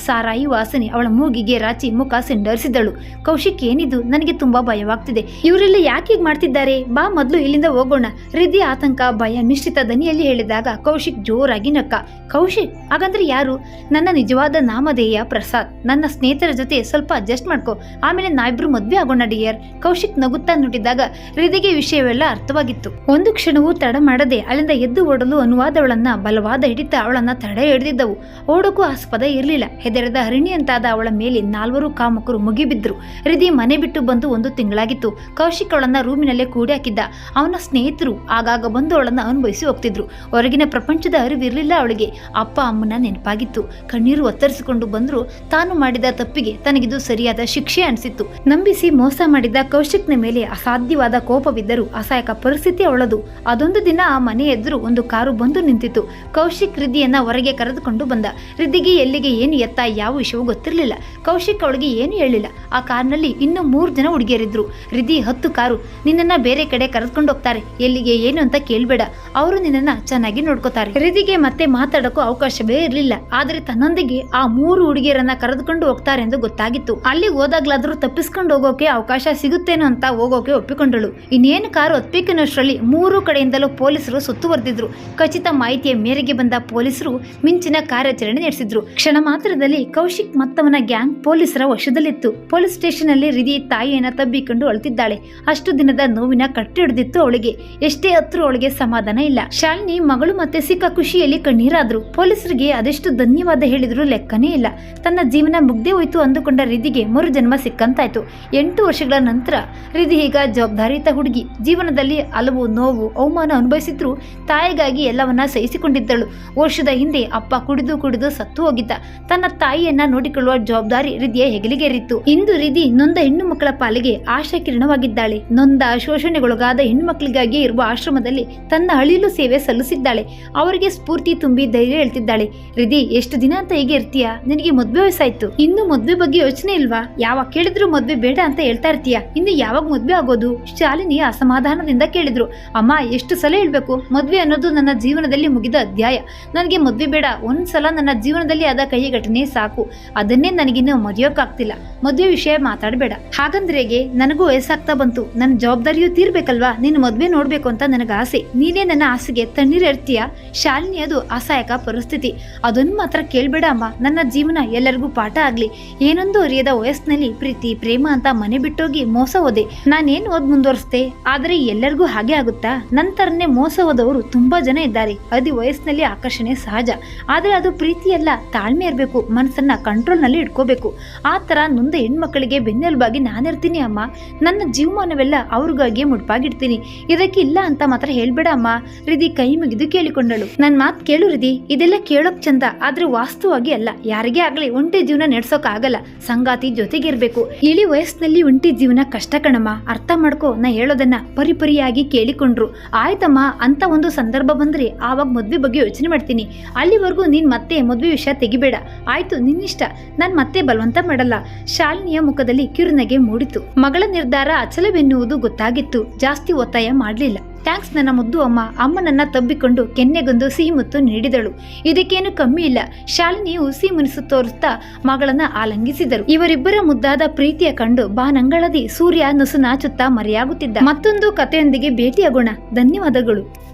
ಸಾರಾಯಿ ವಾಸನೆ ಅವಳ ಮೂಗಿಗೆ ರಾಚಿ ಮುಖ ಸಿಂಡರಿಸಿದಳು. ಕೌಶಿಕ್ ಏನಿದು? ನನಗೆ ತುಂಬಾ ಭಯವಾಗ್ತಿದೆ. ಇವರೆಲ್ಲ ಯಾಕೆ ಮಾಡ್ತಿದ್ದಾರೆ? ಬಾ ಮೊದಲು ಇಲ್ಲಿಂದ ಹೋಗೋಣ. ರಿದ್ದಿ ಆತಂಕ, ಭಯ ಮಿಶ್ರಿತ ದನಿಯಲ್ಲಿ ಹೇಳಿದಾಗ ಕೌಶಿಕ್ ಜೋರಾಗಿ ನಕ್ಕ. ಕೌಶಿಕ್, ಹಾಗಂದ್ರೆ ಯಾರು? ನನ್ನ ನಿಜವಾದ ನಾಮಧೇಯ ಪ್ರಸಾದ್. ನನ್ನ ಸ್ನೇಹಿತರ ಜೊತೆ ಸ್ವಲ್ಪ ಅಡ್ಜಸ್ಟ್ ಮಾಡ್ಕೊ. ಆಮೇಲೆ ನಾವಿಬ್ರು ಮದ್ವೆ ಆಗೋಣ, ಡಿಯರ್. ಕೌಶಿಕ್ ನಗುತ್ತಾ ನುಡಿದಾಗ ಹೃದಯಗೆ ವಿಷಯವೆಲ್ಲ ಅರ್ಥವಾಗಿತ್ತು. ಒಂದು ಕ್ಷಣವೂ ತಡ ಮಾಡದೆ ಅಲ್ಲಿಂದ ಎದ್ದು ಓಡಲು ಅನುವಾದವಳನ್ನ ಬಲವಾದ ಹಿಡಿತ ಅವಳನ್ನ ತಡೆ ಹಿಡಿದಿದ್ದವು ಓಡಕ್ಕೂ ಆಸ್ಪದ ಇರಲಿಲ್ಲ. ಹೆದರದ ಹರಿಣಿಯಂತಾದ ಅವಳ ಮೇಲೆ ನಾಲ್ವರು ಕಾಮಕರು ಮುಗಿಬಿದ್ರು. ಹೃದಯ ಮನೆ ಬಿಟ್ಟು ಬಂದು ಒಂದು ತಿಂಗಳಾಗಿತ್ತು. ಕೌಶಿಕ್ ಅವಳನ್ನ ರೂಮಿನಲ್ಲೇ ಕೂಡಿ ಹಾಕಿದ್ದ ಅವನ ಸ್ನೇಹಿತರು ಆಗಾಗ ಬಂದು ಅವಳನ್ನ ಅನುಭವಿಸಿ ಹೋಗ್ತಿದ್ರು. ಹೊರಗಿನ ಪ್ರಪಂಚದ ಅರಿವಿರಲಿಲ್ಲ ಅವಳಿಗೆ. ಅಪ್ಪ, ಅಮ್ಮನ ನೆನಪಾಗಿತ್ತು. ಕಣ್ಣೀರು ಒತ್ತರಿಸಿಕೊಂಡು ಬಂದ್ರು. ತಾನು ಮಾಡಿದ ತಪ್ಪಿಗೆ ತನಗಿದು ಸರಿಯಾದ ಶಿಕ್ಷೆ ಅನಿಸಿತ್ತು. ನಂಬಿಸಿ ಮೋಸ ಮಾಡಿದ ಕೌಶಿಕ್ನ ಮೇಲೆ ಅಸಾಧ್ಯವಾದ ಕೋಪವಿದ್ದರೂ ಅಸಹಾಯಕ ಪರಿಸ್ಥಿತಿ ಅವಳದು. ಅದೊಂದು ದಿನ ಆ ಮನೆ ಎದುರು ಕಾರು ಬಂದು ನಿಂತಿತು ಕೌಶಿಕ್ ರಿದ್ದಿಯನ್ನ ಹೊರಗೆ ಕರೆದುಕೊಂಡು ಬಂದ. ರಿದ್ದಿಗೆ ಎಲ್ಲಿಗೆ ಏನು ಎತ್ತ ಯಾವ ವಿಷಯವೂ ಗೊತ್ತಿರಲಿಲ್ಲ. ಕೌಶಿಕ್ ಅವಳಿಗೆ ಏನು ಹೇಳಿಲ್ಲ. ಆ ಕಾರ್ನಲ್ಲಿ ಇನ್ನು ಮೂರು ಜನ ಹುಡುಗಿಯರಿದ್ರು. ರಿದ್ದಿ, ಹತ್ತು ಕಾರು. ನಿನ್ನನ್ನ ಬೇರೆ ಕಡೆ ಕರೆದುಕೊಂಡು ಹೋಗ್ತಾರೆ. ಎಲ್ಲಿಗೆ ಏನು ಅಂತ ಕೇಳಬೇಡ. ಅವರು ನಿನ್ನನ್ನ ಚೆನ್ನಾಗಿ ನೋಡ್ಕೋತಾರೆ. ರಿದಿಗೆ ಮತ್ತೆ ಮಾತಾಡೋಕ್ಕೂ ಅವಕಾಶವೇ ಇರಲಿಲ್ಲ. ಆದರೆ ತನ್ನೊಂದಿಗೆ ಆ ಮೂರು ಹುಡುಗಿಯರನ್ನ ಕರೆದುಕೊಂಡು ಹೋಗ್ತಾರೆ ಎಂದು ಗೊತ್ತಾಗಿತ್ತು. ಅಲ್ಲಿ ಹೋದಾಗ್ಲಾದ್ರೂ ತಪ್ಪಿಸ್ಕೊಂಡು ಹೋಗೋಕೆ ಅವಕಾಶ ಸಿಗುತ್ತೇನೋ ಅಂತ ಹೋಗೋಕೆ ಒಪ್ಪಿಕೊಂಡಳು. ಇನ್ನೇನು ಕಾರು ಹತ್ಬೇಕನ್ನೋಷ್ಟರಲ್ಲಿ ಮೂರು ಕಡೆಯಿಂದಲೂ ಪೊಲೀಸರು ಸುತ್ತುವರೆದಿದ್ರು ಖಚಿತ ಮಾಹಿತಿಯ ಮೇರೆಗೆ ಬಂದ ಪೊಲೀಸರು ಮಿಂಚಿನ ಕಾರ್ಯಾಚರಣೆ ನಡೆಸಿದ್ರು. ಕ್ಷಣ ಮಾತ್ರದಲ್ಲಿ ಕೌಶಿಕ್ ಮತ್ತವನ ಗ್ಯಾಂಗ್ ಪೊಲೀಸರ ವಶದಲ್ಲಿತ್ತು. ಪೊಲೀಸ್ ಸ್ಟೇಷನ್ ಅಲ್ಲಿ ರಿಧಿ ತಾಯಿಯನ್ನ ತಬ್ಬಿಕೊಂಡು ಅಳ್ತಿದ್ದಾಳೆ ಅಷ್ಟು ದಿನದ ನೋವಿನ ಕಟ್ಟಿ ಹಿಡಿದಿತ್ತು ಅವಳಿಗೆ. ಎಷ್ಟೇ ಹತ್ರ ಅವಳಿಗೆ ಸಮಾಧಾನ ಇಲ್ಲ. ಶಾಲಿನಿ, ಮಗಳು ಮತ್ತೆ ಸಿಕ್ಕ ಖುಷಿಯಲ್ಲಿ ಕಣ್ಣೀರಾದ್ರು. ಪೊಲೀಸರಿಗೆ ಅದೆಷ್ಟು ಧನ್ಯವಾದ ಹೇಳಿದ್ರು ಲೆಕ್ಕನೇ ಇಲ್ಲ. ತನ್ನ ಜೀವನ ಮುಗ್ದೇ ಹೋಯ್ತು ಅಂದುಕೊಂಡ ರಿಧಿಗೆ ಮರು ಜನ್ಮ ಸಿಕ್ಕಂತಾಯ್ತು. ಎಂಟು ವರ್ಷಗಳ ನಂತರ ರಿಧಿ ಈಗ ಜವಾಬ್ದಾರಿಯುತ ಹುಡುಗಿ. ಜೀವನದಲ್ಲಿ ಹಲವು ನೋವು, ಅವಮಾನ ಅನುಭವಿಸಿದ್ರು ತಾಯಿಗಾಗಿ ಎಲ್ಲವನ್ನ ಸಹಿಸಿಕೊಂಡಿದ್ದಳು. ವರ್ಷದ ಹಿಂದೆ ಅಪ್ಪ ಕುಡಿದು ಕುಡಿದು ಸತ್ತು ಹೋಗಿದ್ದ. ತನ್ನ ತಾಯಿಯನ್ನ ನೋಡಿಕೊಳ್ಳುವ ಜವಾಬ್ದಾರಿ ರಿದಿಯ ಹೆಗಲಿಗೇರಿತ್ತು. ಇಂದು ರಿದಿ ನೊಂದ ಹೆಣ್ಣು ಮಕ್ಕಳ ಪಾಲಿಗೆ ಆಶಾ ಕಿರಣವಾಗಿದ್ದಾಳೆ. ನೊಂದ ಶೋಷಣೆಗೊಳಗಾದ ಹೆಣ್ಣು ಮಕ್ಕಳಿಗಾಗಿ ಇರುವ ಆಶ್ರಮದಲ್ಲಿ ತನ್ನ ಅಳಿಲು ಸೇವೆ ಸಲ್ಲಿಸಿದ್ದಾಳೆ. ಅವರಿಗೆ ಸ್ಫೂರ್ತಿ ತುಂಬಿ ಧೈರ್ಯ ಹೇಳ್ತಿದ್ದಾಳೆ. ರಿದಿ ಎಷ್ಟು ದಿನ ಅಂತ ಹೀಗೆ ಇರ್ತೀಯಾ? ನಿನಗೆ ಮದ್ವೆ ವಯಸ್ಸಾಯ್ತು. ಇನ್ನು ಮದ್ವೆ ಬಗ್ಗೆ ಯೋಚನೆ ಇಲ್ವಾ? ಯಾವಾಗ ಕೇಳಿದ್ರು ಮದ್ವೆ ಬೇಡ ಅಂತ ಹೇಳ್ತಾ ಇರ್ತೀಯ? ಇನ್ನು ಯಾವಾಗ ಮದ್ವೆ ಆಗೋದು? ಶಾಲಿನಿ ಅಸಮಾಧಾನದಿಂದ ಕೇಳಿದ್ರು. ಅಮ್ಮ, ಎಷ್ಟು ಸಲ ಹೇಳ್ಬೇಕು? ಮದ್ವೆ ಅನ್ನೋದು ನನ್ನ ಜೀವನದಲ್ಲಿ ಮುಗಿದ ಅಧ್ಯಾಯ. ನನಗೆ ಮದುವೆ ಬೇಡ. ಒಂದ್ಸಲ ನನ್ನ ಜೀವನದಲ್ಲಿ ಆದ ಕೈ ಘಟನೆ ಸಾಕು. ಅದನ್ನೇ ನನಗಿನ್ನು ಮರೆಯೋಕ್ಕಾಗ್ತಿಲ್ಲ. ಮದ್ವೆ ವಿಷಯ ಮಾತಾಡಬೇಡ. ಹಾಗಂದ್ರೆಗೆ ನನಗೂ ವಯಸ್ಸಾಗ್ತಾ ಬಂತು. ನನ್ನ ಜವಾಬ್ದಾರಿಯೂ ತೀರ್ಬೇಕಲ್ವಾ? ನಿನ್ನ ಮದುವೆ ನೋಡ್ಬೇಕು ಅಂತ ನನಗೆ ಆಸೆ. ನೀನೇ ನನ್ನ ಆಸೆಗೆ ತಣ್ಣೀರ್ ಇರ್ತೀಯ ಶಾಲಿನಿ ಅದು ಅಸಹಾಯಕ ಪರಿಸ್ಥಿತಿ. ಅದನ್ನು ಮಾತ್ರ ಕೇಳಬೇಡ ಅಮ್ಮ. ನನ್ನ ಜೀವನ ಎಲ್ಲರಿಗೂ ಪಾಠ ಆಗ್ಲಿ. ಏನೊಂದು ಅರಿಯದ ವಯಸ್ಸಿನಲ್ಲಿ ಪ್ರೀತಿ, ಪ್ರೇಮ ಅಂತ ಮನೆ ಬಿಟ್ಟೋಗಿ ಮೋಸ ಹೋದೆ. ನಾನೇನು ಓದ್ ಮುಂದುವರಿಸ್ದೆ? ಆದ್ರೆ ಎಲ್ಲರಿಗೂ ಹಾಗೆ ಆಗುತ್ತಾ? ನಂತರನೇ ಮೋಸ ಹೋದವರು ತುಂಬಾ ಜನ ಇದ್ದಾರೆ. ಅದಿ ವಯಸ್ಸಿನಲ್ಲಿ ಆಕರ್ಷಣೆ ಸಹಜ. ಆದ್ರೆ ಅದು ಪ್ರೀತಿಯಲ್ಲ, ತಾಳ್ಮೆ ಇರಬೇಕು, ಮನಸ್ಸನ್ನ ಕಂಟ್ರೋಲ್ನಲ್ಲಿ ಇಟ್ಕೋಬೇಕು. ಆ ತರ ನೊಂದ ಹೆಣ್ಮಕ್ಳಿಗೆ ಬೆನ್ನೆಲುಬಾಗಿ ನಾನಿರ್ತೀನಿ ಅಮ್ಮ. ನನ್ನ ಜೀವಮಾನವೆಲ್ಲ ಅವ್ರಿಗಾಗಿ ಮುಡ್ಪಾಗಿಡ್ತೀನಿ. ಇದಕ್ಕೆ ಇಲ್ಲ ಅಂತ ಮಾತ್ರ ಹೇಳ್ಬೇಡ ಅಮ್ಮ. ರಿದಿ ಕೈ ಮುಗಿದು ಕೇಳಿಕೊಂಡಳು. ನನ್ ಮಾತ್ ಕೇಳು ರಿದಿ ಇದೆಲ್ಲ ಕೇಳೋಕ್ ಚಂದ, ಆದ್ರೆ ವಾಸ್ತವವಾಗಿ ಅಲ್ಲ. ಯಾರಿಗೇ ಆಗ್ಲಿ ಒಂಟಿ ಜೀವನ ನಡೆಸೋಕ್ ಆಗಲ್ಲ. ಸಂಗಾತಿ ಜೊತೆಗಿರ್ಬೇಕು. ಇಳಿ ವಯಸ್ಸಿನಲ್ಲಿ ಒಂಟಿ ಜೀವನ ಕಷ್ಟ ಕಣಮ್ಮ. ಅರ್ಥ ಮಾಡ್ಕೋ, ನಾ ಹೇಳೋದನ್ನ ಪರಿಪರಿಯಾಗಿ ಕೇಳಿಕೊಂಡ್ರು. ಆಯ್ತಮ್ಮ, ಅಂತ ಒಂದು ಸಂದರ್ಭ ಬಂದ್ರೆ ಆವಾಗ ಮದುವೆ ಬಗ್ಗೆ ಯೋಚನೆ ಮಾಡ್ತೀನಿ. ಅಲ್ಲಿವರೆಗೂ ನೀನ್ ಮತ್ತೆ ಮದುವೆ ವಿಷಯ ತೆಗಿಬೇಡ. ಆಯಿತು, ನಿನ್ನಿಷ್ಟ. ನಾನು ಮತ್ತೆ ಬಲವಂತ ಮಾಡಲ್ಲ. ಶಾಲಿನಿಯ ಮುಖದಲ್ಲಿ ಕಿರುನಗೆ ಮೂಡಿತು. ಮಗಳ ನಿರ್ಧಾರ ಅಚಲವೆನ್ನುವುದು ಗೊತ್ತಾಗಿತ್ತು. ಜಾಸ್ತಿ ಒತ್ತಾಯ ಮಾಡಲಿಲ್ಲ. ಥ್ಯಾಂಕ್ಸ್ ನನ್ನ ಮುದ್ದು ಅಮ್ಮ. ಅಮ್ಮನನ್ನ ತಬ್ಬಿಕೊಂಡು ಕೆನ್ನೆಗೊಂದು ಸಿಹಿ ಮುತ್ತು ನೀಡಿದಳು. ಇದಕ್ಕೇನು ಕಮ್ಮಿ ಇಲ್ಲ. ಶಾಲಿನಿಯು ಸಿಹಿ ಮುನಿಸು ತೋರಿಸ್ತಾ ಮಗಳನ್ನ ಆಲಂಗಿಸಿದರು. ಇವರಿಬ್ಬರ ಮುದ್ದಾದ ಪ್ರೀತಿಯ ಕಂಡು ಬಾನಂಗಳದಿ ಸೂರ್ಯ ನುಸು ನಾಚುತ್ತಾ ಮರೆಯಾಗುತ್ತಿದ್ದ. ಮತ್ತೊಂದು ಕಥೆಯೊಂದಿಗೆ ಭೇಟಿಯಾಗೋಣ. ಧನ್ಯವಾದಗಳು.